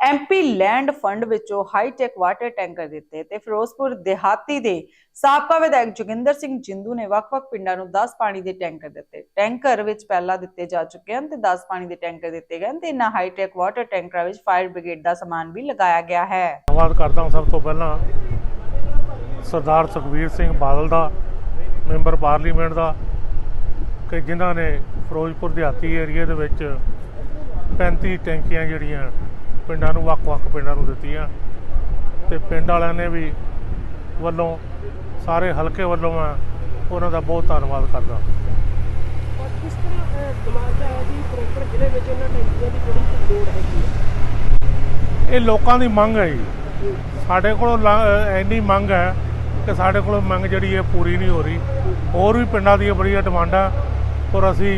ਐਮਪੀ ਲੈਂਡ ਫੰਡ ਵਿੱਚੋਂ ਹਾਈਟੈਕ ਵਾਟਰ ਟੈਂਕਰ ਦਿੱਤੇ ਤੇ ਫਿਰੋਜ਼ਪੁਰ ਦਿਹਾਤੀ ਦੇ ਸਾਬਕਾ ਵਿਧਾਇਕ ਜੋਗਿੰਦਰ ਸਿੰਘ ਜਿੰਦੂ ਨੇ ਵੱਖ-ਵੱਖ ਪਿੰਡਾਂ ਨੂੰ 10 ਪਾਣੀ ਦੇ ਟੈਂਕਰ ਦਿੱਤੇ। ਟੈਂਕਰ ਵਿੱਚ ਪਹਿਲਾਂ ਦਿੱਤੇ ਜਾ ਚੁੱਕੇ ਹਨ ਤੇ 10 ਪਾਣੀ ਦੇ ਟੈਂਕਰ ਦਿੱਤੇ ਗਏ ਤੇ ਇਹਨਾਂ ਹਾਈਟੈਕ ਵਾਟਰ ਟੈਂਕਰਾਂ ਵਿੱਚ ਫਾਇਰ ਬ੍ਰਿਗੇਡ ਦਾ ਸਮਾਨ ਵੀ ਲਗਾਇਆ ਗਿਆ ਹੈ। ਧੰਨਵਾਦ ਕਰਦਾ ਹਾਂ ਸਭ ਤੋਂ ਪਹਿਲਾਂ ਸਰਦਾਰ ਸੁਖਬੀਰ ਸਿੰਘ ਬਾਦਲ ਦਾ ਮੈਂਬਰ ਪਾਰਲੀਮੈਂਟ ਦਾ ਕਿ ਜਿਨ੍ਹਾਂ ਨੇ ਫਿਰੋਜ਼ਪੁਰ ਦਿਹਾਤੀ ਏਰੀਆ ਦੇ ਵਿੱਚ 35 ਟੈਂਕੀਆਂ ਜਿਹੜੀਆਂ ਪਿੰਡਾਂ ਨੂੰ ਵੱਖ-ਵੱਖ ਪਿੰਡਾਂ ਨੂੰ ਦਿੱਤੀਆਂ ਤੇ ਪਿੰਡ ਵਾਲਿਆਂ ਨੇ ਵੀ ਵੱਲੋਂ ਸਾਰੇ ਹਲਕੇ ਵੱਲੋਂ ਮੈਂ ਉਹਨਾਂ ਦਾ ਬਹੁਤ ਧੰਨਵਾਦ ਕਰਦਾ। ਕਿਸ ਤਰ੍ਹਾਂ ਦਿਮਾਗ ਆਇਆ ਜੀ ਫਿਰੋਜ਼ਪੁਰ ਜ਼ਿਲ੍ਹੇ ਵਿੱਚ ਇਹਨਾਂ ਟੈਂਕੀਆਂ ਦੀ ਬੜੀ ਲੋੜ ਹੈਗੀ ਇਹ ਲੋਕਾਂ ਦੀ ਮੰਗ ਹੈ ਜੀ। ਸਾਡੇ ਕੋਲ ਇੰਨੀ ਮੰਗ ਹੈ ਕਿ ਸਾਡੇ ਕੋਲ ਮੰਗ ਜਿਹੜੀ ਹੈ ਪੂਰੀ ਨਹੀਂ ਹੋ ਰਹੀ। ਹੋਰ ਵੀ ਪਿੰਡਾਂ ਦੀਆਂ ਬੜੀਆਂ ਡਿਮਾਂਡਾਂ ਔਰ ਅਸੀਂ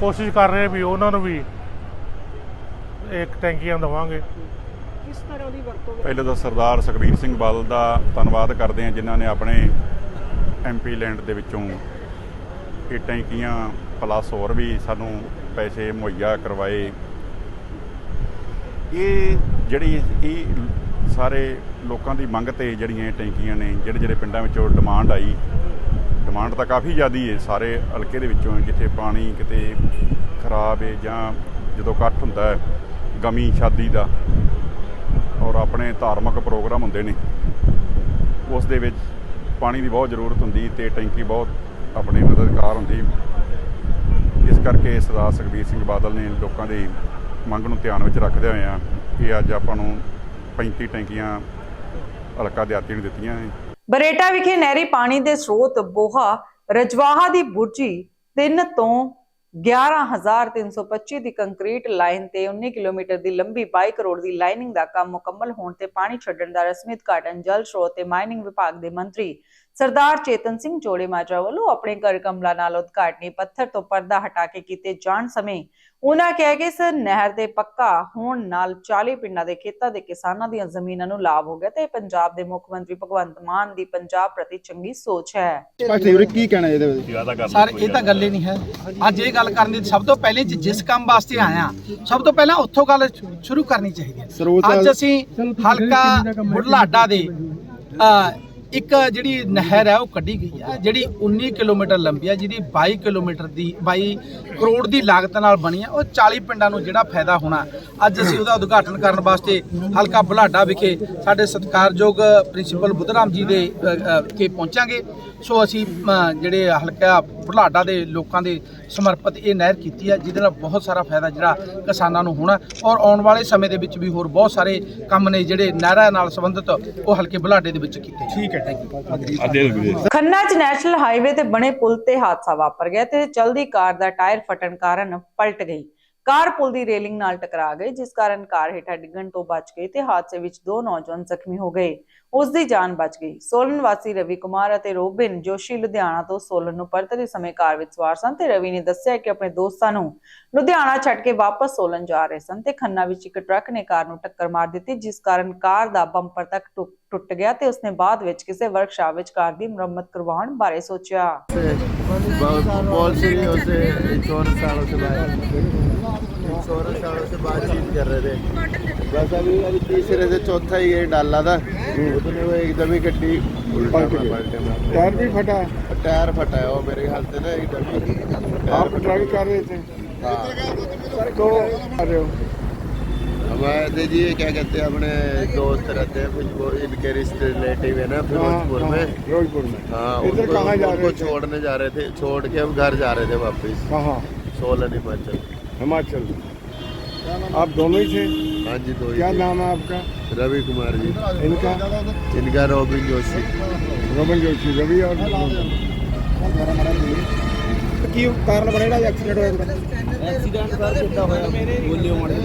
ਕੋਸ਼ਿਸ਼ ਕਰ ਰਹੇ ਵੀ ਉਹਨਾਂ ਨੂੰ ਵੀ ਇੱਕ ਟੈਂਕੀਆਂ ਦੇਵਾਂਗੇ। ਕਿਸ ਤਰ੍ਹਾਂ ਦੀ ਵਰਤੋਂ ਪਹਿਲੇ ਤਾਂ ਸਰਦਾਰ ਸੁਖਬੀਰ ਸਿੰਘ ਬਾਦਲ ਦਾ ਧੰਨਵਾਦ ਕਰਦੇ ਹਾਂ ਜਿਨ੍ਹਾਂ ਨੇ ਆਪਣੇ ਐਮਪੀ ਲੈਂਡ ਦੇ ਵਿੱਚੋਂ ਇਹ ਟੈਂਕੀਆਂ ਪਲੱਸ ਹੋਰ ਵੀ ਸਾਨੂੰ ਪੈਸੇ ਮੁਹੱਈਆ ਕਰਵਾਏ। ਇਹ ਜਿਹੜੀ ਇਹ ਸਾਰੇ ਲੋਕਾਂ ਦੀ ਮੰਗ ਤੇ ਜਿਹੜੀਆਂ ਇਹ ਟੈਂਕੀਆਂ ਨੇ, ਜਿਹੜੇ ਜਿਹੜੇ ਪਿੰਡਾਂ ਵਿੱਚੋਂ ਡਿਮਾਂਡ ਆਈ ਡਿਮਾਂਡ ਤਾਂ ਕਾਫੀ ਜ਼ਿਆਦੀ ਹੈ ਸਾਰੇ ਹਲਕੇ ਦੇ ਵਿੱਚੋਂ, ਜਿੱਥੇ ਪਾਣੀ ਕਿਤੇ ਖਰਾਬ ਹੈ ਜਾਂ ਜਦੋਂ ਇਕੱਠ ਹੁੰਦਾ ਹੈ, ਗਮੀ ਸ਼ਾਦੀ ਦਾ, ਔਰ ਆਪਣੇ ਧਾਰਮਿਕ ਪ੍ਰੋਗਰਾਮ ਹੁੰਦੇ ਨੇ। ਉਸ ਦੇ ਵਿੱਚ ਪਾਣੀ ਦੀ ਬਹੁਤ ਜ਼ਰੂਰਤ ਹੁੰਦੀ ਤੇ ਟੈਂਕੀ ਬਹੁਤ ਆਪਣੇ ਮਦਦਗਾਰ ਹੁੰਦੀ। ਇਸ ਕਰਕੇ ਸਰਦਾਰ ਸੁਖਬੀਰ ਸਿੰਘ ਬਾਦਲ ਨੇ ਲੋਕਾਂ ਦੀ ਮੰਗ ਨੂੰ ਧਿਆਨ ਵਿੱਚ ਰੱਖਦੇ ਹੋਏ ਆ ਕਿ ਅੱਜ ਆਪਾਂ ਨੂੰ 35 ਟੈਂਕੀਆਂ ਹਲਕਾ ਦਿਹਾਤੀ ਨੂੰ ਦਿੱਤੀਆਂ ਨੇ। ਬਰੇਟਾ ਵਿਖੇ ਨਹਿਰੀ ਪਾਣੀ ਦੇ ਸਰੋਤ ਬੋਹਾ ਰਜਵਾਹਾ ਦੀ ਬੁਰਜੀ 3 ਤੋਂ 11325 ਦੀ ਕੰਕਰੀਟ ਲਾਈਨ ਤੇ 19 ਕਿਲੋਮੀਟਰ ਦੀ ਲੰਬੀ 22 ਕਰੋੜ ਦੀ ਲਾਈਨਿੰਗ ਦਾ ਕੰਮ ਮੁਕੰਮਲ ਹੋਣ ਤੇ ਪਾਣੀ ਛੱਡਣ ਦਾ ਰਸਮੀ ਉਦਘਾਟਨ ਜਲ ਸਰੋਤ ਤੇ ਮਾਈਨਿੰਗ ਵਿਭਾਗ ਦੇ ਮੰਤਰੀ ਸਰਦਾਰ ਚੇਤਨ ਸਿੰਘ ਚੋੜੇ ਮਾਜਰਾ ਵੱਲੋਂ ਆਪਣੇ ਘਰ ਕਮਲਾ ਨਾਲ ਉਦਘਾਟਨੀ ਪੱਥਰ ਤੋਂ ਪਰਦਾ ਹਟਾ ਕੇ ਕੀਤੇ ਜਾਣ ਸਮੇਂ ਉਹਨਾਂ ਕਿਹਾ ਕਿ ਇਸ ਨਹਿਰ ਦੇ ਪੱਕਾ ਹੋਣ ਨਾਲ 40 ਪਿੰਡਾਂ ਦੇ ਖੇਤਾਂ ਦੇ ਕਿਸਾਨਾਂ ਦੀਆਂ ਜ਼ਮੀਨਾਂ ਨੂੰ ਲਾਭ ਹੋ ਗਿਆ ਤੇ ਇਹ ਪੰਜਾਬ ਦੇ ਮੁੱਖ ਮੰਤਰੀ ਭਗਵੰਤ ਮਾਨ ਦੀ ਪੰਜਾਬ ਪ੍ਰਤੀ ਚੰਗੀ ਸੋਚ ਹੈ। ਕੀ ਕਹਿਣਾ ਇਹਦੇ ਵਿੱਚ? ਸਰ ਇਹ ਤਾਂ ਗੱਲ ਹੀ ਨਹੀਂ ਹੈ। ਅੱਜ ਇਹ ਗੱਲ ਕਰਨ ਦੀ ਸਭ ਤੋਂ ਪਹਿਲੇ ਜਿਸ ਕੰਮ ਵਾਸਤੇ ਆਇਆ ਸਭ ਤੋਂ ਪਹਿਲਾਂ ਉੱਥੋਂ ਗੱਲ ਸ਼ੁਰੂ ਕਰਨੀ ਚਾਹੀਦੀ ਹੈ। ਅੱਜ ਅਸੀਂ ਹਲਕਾ ਬੁਢਲਾਡਾ ਦੇ ਇੱਕ ਜਿਹੜੀ ਨਹਿਰ ਹੈ ਉਹ ਕੱਢੀ ਗਈ ਹੈ, ਜਿਹੜੀ 19 ਕਿਲੋਮੀਟਰ ਲੰਬੀ ਹੈ, ਜਿਹਦੀ 22 ਕਿਲੋਮੀਟਰ ਦੀ 22 ਕਰੋੜ ਦੀ ਲਾਗਤ ਨਾਲ ਬਣੀ ਹੈ, ਉਹ 40 ਪਿੰਡਾਂ ਨੂੰ ਜਿਹੜਾ ਫਾਇਦਾ ਹੋਣਾ। ਅੱਜ ਅਸੀਂ ਉਹਦਾ ਉਦਘਾਟਨ ਕਰਨ ਵਾਸਤੇ ਹਲਕਾ ਬੁਲਾਡਾ ਵਿਖੇ ਸਾਡੇ ਸਤਿਕਾਰਯੋਗ ਪ੍ਰਿੰਸੀਪਲ ਬੁੱਧਰਾਮ ਜੀ ਦੇ ਕੇ ਪਹੁੰਚਾਂਗੇ। ਸੋ ਅਸੀਂ ਜਿਹੜੇ ਹਲਕਾ ਬੁਲਾਡਾ ਦੇ ਲੋਕਾਂ ਦੇ ਸਮਰਪਿਤ ਇਹ ਨਹਿਰ ਕੀਤੀ ਹੈ, ਜਿਹਦੇ ਨਾਲ ਬਹੁਤ ਸਾਰਾ ਫਾਇਦਾ ਜਿਹੜਾ ਕਿਸਾਨਾਂ ਨੂੰ ਹੋਣਾ। ਔਰ ਆਉਣ ਵਾਲੇ ਸਮੇਂ ਦੇ ਵਿੱਚ ਵੀ ਹੋਰ ਬਹੁਤ ਸਾਰੇ ਕੰਮ ਨੇ ਜਿਹੜੇ ਨਹਿਰਾਂ ਨਾਲ ਸੰਬੰਧਿਤ ਉਹ ਹਲਕੇ ਬੁਲਾਡੇ ਦੇ ਵਿੱਚ ਕੀਤੇ ਠੀਕ ਹੈ ਖੰਨਾ 'ਚ ਨੈਸ਼ਨਲ ਹਾਈਵੇ ਤੇ ਬਣੇ ਪੁਲ ਤੇ ਹਾਦਸਾ ਵਾਪਰ ਗਿਆ ਤੇ ਚਲਦੀ ਕਾਰ ਦਾ ਟਾਇਰ ਫਟਣ ਕਾਰਨ ਪਲਟ ਗਈ। ਕਾਰ ਪੁਲ ਦੀ ਰੇਲਿੰਗ ਨਾਲ ਟਕਰਾ ਗਈ, ਜਿਸ ਕਾਰਨ ਕਾਰ ਹੇਠਾਂ ਡਿੱਗਣ ਤੋਂ ਬਚ ਗਈ ਤੇ ਹਾਦਸੇ ਵਿੱਚ ਦੋ ਨੌਜਵਾਨ ਜ਼ਖਮੀ ਹੋ ਗਏ। ਉਸ ਦੀ ਜਾਨ ਬਚ ਗਈ। ਸੋਲਨ ਵਾਸੀ ਰਵੀ ਕੁਮਾਰ ਅਤੇ ਰੋਬਿਨ ਜੋਸ਼ੀ ਲੁਧਿਆਣਾ ਤੋਂ ਸੋਲਨ ਨੂੰ ਪਰਤਦੇ ਸਮੇਂ ਕਾਰ ਵਿੱਚ ਸਵਾਰ ਸਨ ਤੇ ਰਵੀ ਨੇ ਦੱਸਿਆ ਕਿ ਆਪਣੇ ਦੋਸਤਾਂ ਨੂੰ ਲੁਧਿਆਣਾ ਛੱਡ ਕੇ ਵਾਪਸ ਸੋਲਨ ਜਾ ਰਹੇ ਸਨ ਤੇ ਖੰਨਾ ਵਿੱਚ ਇੱਕ ਟਰੱਕ ਨੇ ਕਾਰ ਨੂੰ ਟੱਕਰ ਮਾਰ ਦਿੱਤੀ, ਜਿਸ ਕਾਰਨ ਕਾਰ ਦਾ ਬੰਪਰ ਤੱਕ ਟੁੱਟ ਗਿਆ ਤੇ ਉਸਨੇ ਬਾਅਦ ਵਿੱਚ ਕਿਸੇ ਵਰਕਸ਼ਾਪ ਵਿੱਚ ਕਾਰ ਦੀ ਮੁਰੰਮਤ ਕਰਵਾਉਣ ਬਾਰੇ ਸੋਚਿਆ। चौदह सालों से बातचीत कर रहे थे बस अभी अभी तीसरे से चौथा ही ये डाला था उसने वो एकदम ही गड्डी उल्टा टायर भी फटा टायर फटा है वो मेरे ख्याल से ना एकदम ही आप ड्राइव कर रहे थे हाँ तो आ रहे हो हमारे थे जी ये क्या कहते हैं अपने दोस्त रहते हैं कुछ वो इनके रिश्ते रिलेटिव है ना फिरोजपुर में फिरोजपुर में हाँ इधर उनको कहाँ जा रहे उनको थे? छोड़ने जा रहे थे छोड़ के हम घर जा रहे थे वापस कहाँ सोलन हिमाचल हिमाचल आप दोनों ही थे हाँ जी दो ही क्या थे। नाम है आपका रवि कुमार जी इनका इनका रोबिन जोशी रमन जोशी रवि और ਕੀ ਕਾਰਨ ਬਣਿਆ ਜਿਹੜਾ ਐਕਸੀਡੈਂਟ ਹੋਇਆ ਐਕਸੀਡੈਂਟ ਸਰ ਕਿੱਦਾਂ ਹੋਇਆ ਬੋਲਿਓ ਮਾੜੇ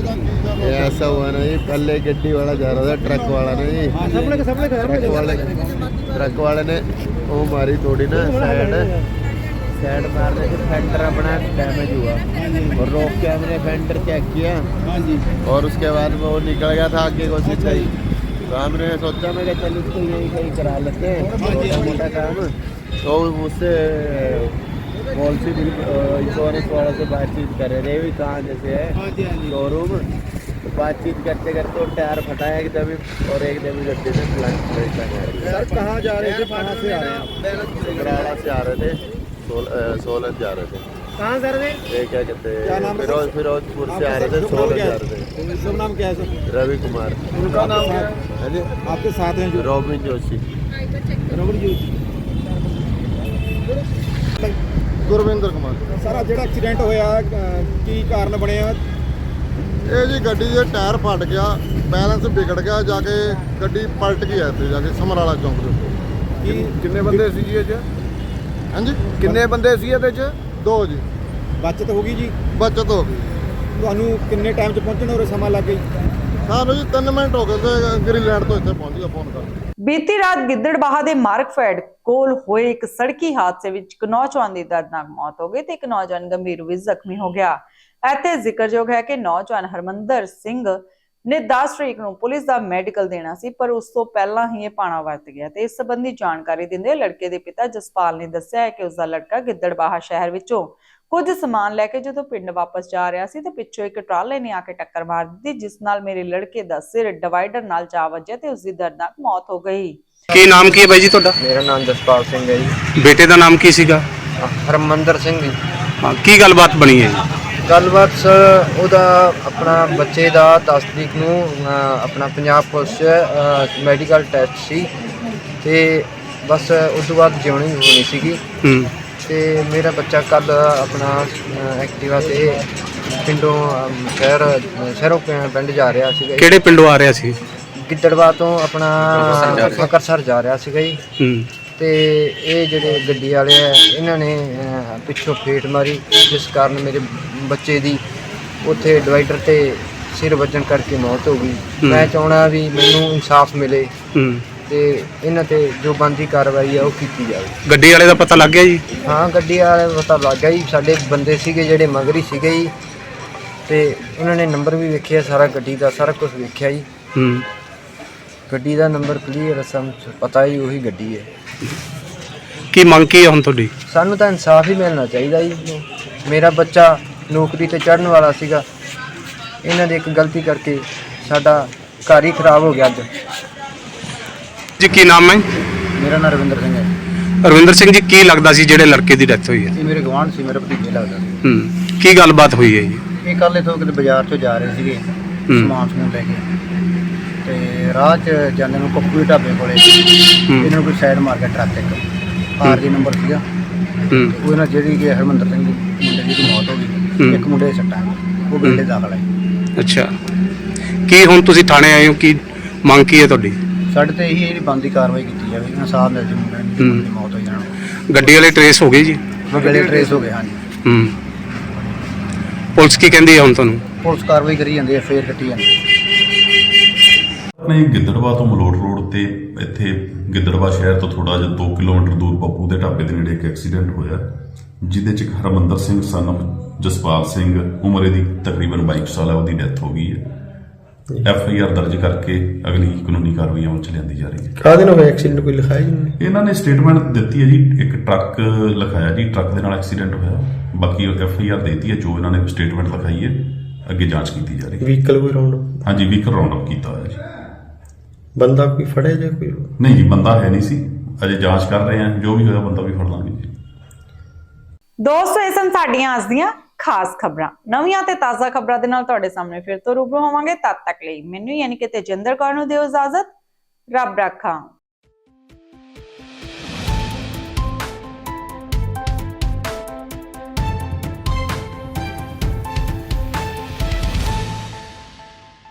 ये ऐसा हुआ ना जी पहले गड्डी वाला जा रहा था ट्रक वाला ना जी ਸਾਹਮਣੇ ਸਾਹਮਣੇ ट्रक वाले ट्रक वाले ने वो मारी थोड़ी ना साइड साइड मारने से फेंडर अपना डैमेज हुआ और रोक के हमने फेंडर चेक किया और उसके बाद वो निकल गया था आगे को सीधा ही तो हमने सोचा मैं चल इसको यहीं कहीं करा लेते हैं मोटा काम तो उससे पॉलिसी इंश्योरेंस वालों से बातचीत कर रहे थे भी कहाँ जैसे है शोरूम बातचीत करते करते वो टायर फटाया एकदम ही और एकदम ही गड्ढे फ्लंट सर कहाँ जा रहे थे कहाँ से आ रहे हैं से आ रहे थे सोलन जा रहे थे कहाँ सर वे ये क्या कहते क्या हैं नाम है फिरोज सर? फिरोजपुर से आ आपका रहे थे शुभ नाम सोलन क्या जा है? रहे थे शुभ नाम क्या है सर रवि कुमार उनका नाम क्या है जी आपके साथ हैं जो रोबिन जोशी ਰਮਨ ਜੀ ਗੁਰਵਿੰਦਰ ਕੁਮਾਰ ਸਾਰਾ ਜਿਹੜਾ ਐਕਸੀਡੈਂਟ ਹੋਇਆ ਅਹ, ਕੀ ਕਾਰਨ ਬਣਿਆ ਇਹ ਜੀ ਗੱਡੀ ਦੇ ਟਾਇਰ ਫਟ ਗਿਆ ਬੈਲੈਂਸ ਵਿਗੜ ਗਿਆ ਜਾ ਕੇ ਗੱਡੀ ਪਲਟ ਗਈ ਇੱਥੇ ਜਾ ਕੇ ਸਮਰਾਲਾ ਚੌਂਕ ਦੇ ਉੱਤੇ ਕੀ ਕਿੰਨੇ ਬੰਦੇ ਸੀ ਜੀ ਇਹ ਚ ਹਾਂਜੀ? ਕਿੰਨੇ ਬੰਦੇ ਸੀ ਇਹਦੇ ਚ? ਦੋ ਜੀ। ਬਚਤ ਹੋ ਗਈ ਜੀ। ਬਚਤ ਹੋ ਗਈ। ਤੁਹਾਨੂੰ ਕਿੰਨੇ ਟਾਈਮ 'ਚ ਪਹੁੰਚਣ ਉਰੇ ਸਮਾਂ ਲੱਗ ਗਈ ਸਾਨੂੰ ਜੀ 3 ਮਿੰਟ ਹੋ ਗਏ ਤੇ ਗ੍ਰੀਨਲੈਂਡ ਤੋਂ ਇੱਥੇ ਪਹੁੰਚ ਗਿਆ ਫੋਨ ਕਰਕੇ। ਬੀਤੀ ਰਾਤ ਗਿੱਦੜਬਾਹਾ ਦੇ ਮਾਰਕਫੈਡ ਕੋਲ ਹੋਏ ਇੱਕ ਸੜਕੀ ਹਾਦਸੇ ਵਿੱਚ ਇੱਕ ਨੌਜਵਾਨ ਦੀ ਦਰਦਨਾਕ ਮੌਤ ਹੋ ਗਈ ਤੇ ਇੱਕ ਨੌਜਵਾਨ ਗੰਭੀਰ ਰੂਪ ਵਿੱਚ ਜ਼ਖਮੀ ਹੋ ਗਿਆ। ਇੱਥੇ ਜ਼ਿਕਰਯੋਗ ਹੈ ਕਿ ਨੌਜਵਾਨ ਹਰਮੰਦਰ ਸਿੰਘ ਨੇ 10 ਤਰੀਕ ਨੂੰ ਪੁਲਿਸ ਦਾ ਮੈਡੀਕਲ ਦੇਣਾ ਸੀ ਪਰ ਉਸ ਤੋਂ ਪਹਿਲਾਂ ਹੀ ਇਹ ਪਾਣਾ ਵਰਤ ਗਿਆ ਤੇ ਇਸ ਸੰਬੰਧੀ ਜਾਣਕਾਰੀ ਦਿੰਦੇ ਲੜਕੇ ਦੇ ਪਿਤਾ ਜਸਪਾਲ ਨੇ ਦੱਸਿਆ ਹੈ ਕਿ ਉਸ ਦਾ ਲੜਕਾ ਗਿੱਦੜਬਾਹਾ ਸ਼ਹਿਰ ਵਿੱਚੋਂ ਕੁਝ ਸਮਾਨ ਲੈ ਕੇ ਜਦੋਂ ਪਿੰਡ ਵਾਪਸ ਜਾ ਰਿਹਾ ਸੀ ਤੇ ਪਿੱਛੋਂ ਇੱਕ ਟਰਾਲੇ ਨੇ ਆ ਕੇ ਟੱਕਰ ਮਾਰ ਦਿੱਤੀ ਜਿਸ ਨਾਲ ਮੇਰੇ ਲੜਕੇ ਦਾ ਸਿਰ ਡਿਵਾਈਡਰ ਨਾਲ ਜਾ ਵੱਜਿਆ ਤੇ ਉਸ ਦੀ ਦਰਦਨਾਕ ਮੌਤ ਹੋ ਗਈ। ਕੀ ਨਾਮ ਕੀ ਹੈ ਬਾਈ ਜੀ ਤੁਹਾਡਾ? ਮੇਰਾ ਨਾਮ ਜਸਪਾਲ ਸਿੰਘ ਹੈ ਜੀ। ਬੇਟੇ ਦਾ ਨਾਮ ਕੀ ਸੀਗਾ? ਹਰਮੰਦਰ ਸਿੰਘ ਜੀ। ਹਾਂ, ਕੀ ਗੱਲਬਾਤ ਬਣੀ ਹੈ ਜੀ? ਗੱਲਬਾਤ ਸਰ ਉਹਦਾ ਆਪਣਾ ਬੱਚੇ ਦਾ 10 ਤਰੀਕ ਨੂੰ ਅ, ਆਪਣਾ ਪੰਜਾਬ ਪੁਲਿਸ 'ਚ ਮੈਡੀਕਲ ਟੈਸਟ ਸੀ ਤੇ ਬਸ ਉਸ ਤੋਂ ਬਾਅਦ ਜਿਉਣੀ ਹੋਣੀ ਸੀਗੀ। ਹੂੰ। ਤੇ ਮੇਰਾ ਬੱਚਾ ਕੱਲ ਆਪਣਾ ਅ, ਐਕਟਿਵਾ ਤੇ ਪਿੰਡੋਂ ਸ਼ਹਿਰ ਸ਼ਹਿਰੋਂ ਪਿੰ- ਪਿੰਡ ਜਾ ਰਿਹਾ ਸੀਗਾ ਜੀ। ਕਿਹੜੇ ਪਿੰਡੋਂ ਆ ਰਿਹਾ ਸੀ? ਗਿੱਦੜਵਾ ਤੋਂ ਆਪਣਾ ਫਕਰਸਰ ਜਾ ਰਿਹਾ। ਫਕਰਸਰ ਜਾ ਰਿਹਾ ਸੀਗਾ ਜੀ। ਹੂੰ। ਤੇ ਇਹ ਜਿਹੜੇ ਗੱਡੀ ਵਾਲੇ ਆ ਇਹਨਾਂ ਨੇ ਅਹ, ਪਿੱਛੋਂ ਫੇਟ ਮਾਰੀ ਜਿਸ ਕਾਰਨ ਮੇਰੇ ਬੱਚੇ ਦੀ ਉੱਥੇ ਡਿਵਾਈਡਰ ਤੇ ਸਿਰ ਵੱਜਣ ਕਰਕੇ ਮੌਤ ਹੋ ਗਈ। ਹੂੰ। ਮੈਂ ਚਾਹਣਾ ਵੀ ਮੈਨੂੰ ਇਨਸਾਫ ਮਿਲੇ ਹੂੰ। ਤੇ ਇਹਨਾਂ ਤੇ ਜੋ ਬੰਦੀ ਕਾਰਵਾਈ ਆ ਉਹ ਕੀਤੀ ਜਾਵੇ। ਗੱਡੀ ਵਾਲੇ ਦਾ ਪਤਾ ਲੱਗ ਗਿਆ ਜੀ? ਹਾਂ ਗੱਡੀ ਵਾਲੇ ਨੂੰ ਪਤਾ ਲੱਗ ਗਿਆ ਜੀ। ਸਾਡੇ ਬੰਦੇ ਸੀਗੇ ਜਿਹੜੇ ਮਗਰੀ ਸੀਗੇ ਜੀ। ਤੇ ਉਹਨਾਂ ਨੇ ਨੰਬਰ ਵੀ ਵੇਖਿਆ ਸਾਰਾ ਗੱਡੀ ਦਾ ਸਾਰਾ ਕੁਝ ਵੇਖਿਆ ਜੀ। ਹੂੰ। ਗੱਡੀ ਦਾ ਨੰਬਰ ਕਲੀਅਰ ਸਮ ਪਤਾ ਹੀ ਉਹੀ ਗੱਡੀ ਹੈ। ਕੀ ਮੰਗ ਕੀ ਹੈ ਹੁਣ ਤੁਹਾਡੀ? ਸਾਨੂੰ ਤਾਂ ਇਨਸਾਫ ਹੀ ਮਿਲਣਾ ਚਾਹੀਦਾ ਜੀ। ਮੇਰਾ ਬੱਚਾ ਨੌਕਰੀ ਤੇ ਚੜਨ ਵਾਲਾ ਸੀਗਾ। ਇਹਨਾਂ ਦੀ ਇੱਕ ਗਲਤੀ ਕਰਕੇ ਸਾਡਾ ਘਰ ਹੀ ਖਰਾਬ ਹੋ ਗਿਆ ਅੱਜ। ਜੀ ਕੀ ਨਾਮ ਹੈ? ਮੇਰਾ ਨਾਮ ਰਵਿੰਦਰ ਸਿੰਘ ਹੈ ਰਵਿੰਦਰ ਸਿੰਘ ਜੀ ਕੀ ਲੱਗਦਾ ਸੀ ਜਿਹੜੇ ਲੜਕੇ ਦੀ ਡੈਥ ਹੋਈ ਹੈ? ਇਹ ਮੇਰੇ ਗਵਾਂਢ ਸੀ ਮੇਰੇ ਭਤੀਜੇ ਲੱਗਦਾ ਸੀ। ਹੂੰ ਕੀ ਗੱਲਬਾਤ ਹੋਈ ਹੈ ਜੀ? ਇਹ ਕੱਲ ਇਥੋਂ ਕਿਤੇ ਬਾਜ਼ਾਰ ਚੋਂ ਜਾ ਰਹੇ ਸੀਗੇ। ਸਮਾਨ ਸਮੂਨ ਲੈ ਕੇ। ਤੇ ਰਾਹ 'ਚ ਜਾਂਦੇ ਨੂੰ ਦੇ ਢਾਬੇ ਕੋਲੇ। ਇਹਨਾਂ ਨੂੰ ਕੋਈ ਸਾਈਡ ਮਾਰ ਕੇ ਟਰੱਕ ਇੱਕ। ਆਰ ਜੀ ਨੰਬਰ ਸੀਗਾ। ਹੂੰ। ਉਹ ਨਾਲ ਜਿਹੜੀ ਕਿ ਹਰਮੰਦਰ ਸਿੰਘ ਦੀ ਮੁੰਡੇ ਦੀ ਮੌਤ ਹੋ ਗਈ। ਇੱਕ ਮੁੰਡੇ ਦੇ ਸੱਟਾਂ। ਉਹ ਬਿਲਡੇ ਦਾਖਲ ਹੈ ਅੱਛਾ। ਕੀ ਹੁਣ ਤੁਸੀਂ ਥਾਣੇ ਆਏ ਹੋ? ਕੀ ਮੰਗ ਕੀ ਹੈ ਤੁਹਾਡੀ? ਸਾਡੇ ਤੇ ਇਹੀ ਜਿਹੜੀ ਬੰਦੀ ਕਾਰਵਾਈ ਕੀਤੀ ਜਾਵੇ। ਇਨਸਾਫ ਮਿਲ ਜੇ ਮੁੰਡੇ ਦੀ ਮੌਤ ਹੋਈ ਜਾਣ। ਗੱਡੀ ਵਾਲੇ ਟਰੇਸ ਹੋ ਗਏ ਜੀ? ਗਲੇ ਟਰੇਸ ਹੋ ਗਏ ਹਾਂਜੀ। ਹੂੰ। ਪੁਲਿਸ ਕੀ ਕਹਿੰਦੀ ਹੈ ਹੁਣ ਤੁਹਾਨੂੰ? ਪੁਲਿਸ ਕਾਰਵਾਈ ਕਰੀ ਜਾਂਦੀ ਹੈ ਫੇਰ ਕੱਟੀ ਜਾਂਦੀ ਹੈ। ਆਪਣੇ ਗਿੱਦੜਵਾ ਤੋਂ ਮਲੋਟ ਰੋਡ ਤੇ ਇੱਥੇ ਗਿੱਦੜਵਾ ਸ਼ਹਿਰ ਤੋਂ ਥੋੜਾ ਜਿਹਾ 2 ਕਿਲੋਮੀਟਰ ਦੂਰ ਪੱਪੂ ਦੇ ਢਾਬੇ ਦੇ ਨੇੜੇ ਇੱਕ ਐਕਸੀਡੈਂਟ ਹੋਇਆ ਜਿਹਦੇ ਚ ਹਰਮੰਦਰ ਸਿੰਘ ਸਨ of ਜਸਪਾਲ ਸਿੰਘ ਉਮਰ ਇਹਦੀ ਤਕਰੀਬਨ 22 ਸਾਲ ਹੈ ਉਹਦੀ ਡੈਥ ਹੋ ਗਈ ਹੈ। ਐਫ ਆਈ ਆਰ ਦਰਜ ਕਰਕੇ ਅਗਲੀ ਕਾਨੂੰਨੀ ਕਾਰਵਾਈ ਅਮਲ ਚ ਲਿਆਂਦੀ ਜਾ ਰਹੀ ਹੈ। ਕਾਹਦੇ ਨਾਲ ਹੋਇਆ? ਐਕਸੀਡੈਂਟ ਕੋਈ ਲਿਖਾਇਆ ਜੀ ਉਹਨੇ? ਇਹਨਾਂ ਨੇ ਸਟੇਟਮੈਂਟ ਦਿੱਤੀ ਹੈ ਜੀ ਇੱਕ ਟਰੱਕ ਲਿਖਾਇਆ ਜੀ ਟਰੱਕ ਦੇ ਨਾਲ ਐਕਸੀਡੈਂਟ ਹੋਇਆ। ਬਾਕੀ ਐਫ ਆਈ ਆਰ ਦੇਤੀ ਹੈ ਜੋ ਇਹਨਾਂ ਨੇ ਸਟੇਟਮੈਂਟ ਲਿਖਾਈ ਹੈ ਅੱਗੇ ਜਾਂਚ ਕੀਤੀ ਜਾ ਰਹੀ ਹੈ। ਵਹੀਕਲ ਕੋਈ ਰਾਉਂਡ ਹਾਂਜੀ ਵਹੀਕਲ ਰਾਉਂਡ ਅਪ ਕੀਤਾ ਹੋਇਆ ਜੀ। ਬੰਦਾ ਕੋਈ ਫੜਿਆ ਜਾਂ ਕੋਈ ਨਹੀਂ ਜੀ ਬੰਦਾ ਹੈ ਨਹੀਂ ਸੀ। ਅਜੇ ਜਾਂਚ ਕਰ ਰਹੇ ਹਾਂ ਜੋ ਵੀ ਹੋਇਆ ਬੰਦਾ ਵੀ ਫੜ ਲਾਂਗੇ ਜੀ। ਦੋਸਤੋ ਇਹ ਸਨ ਸਾਡੀਆਂ ਅੱਜ ਦੀਆਂ ਖਾਸ ਖਬਰਾਂ। ਨਵੀਆਂ ਤੇ ਤਾਜ਼ਾ ਖਬਰਾਂ ਦੇ ਨਾਲ ਤੁਹਾਡੇ ਸਾਹਮਣੇ ਫਿਰ ਤੋਂ ਰੂਬਰੂ ਹੋਵਾਂਗੇ ਤਦ ਤੱਕ ਲਈ ਮੈਨੂੰ ਯਾਨੀ ਕਿ ਤੇਜਿੰਦਰ ਕੌਰ ਨੂੰ ਦਿਓ ਇਜਾਜ਼ਤ। ਰੱਬ ਰਾਖਾ।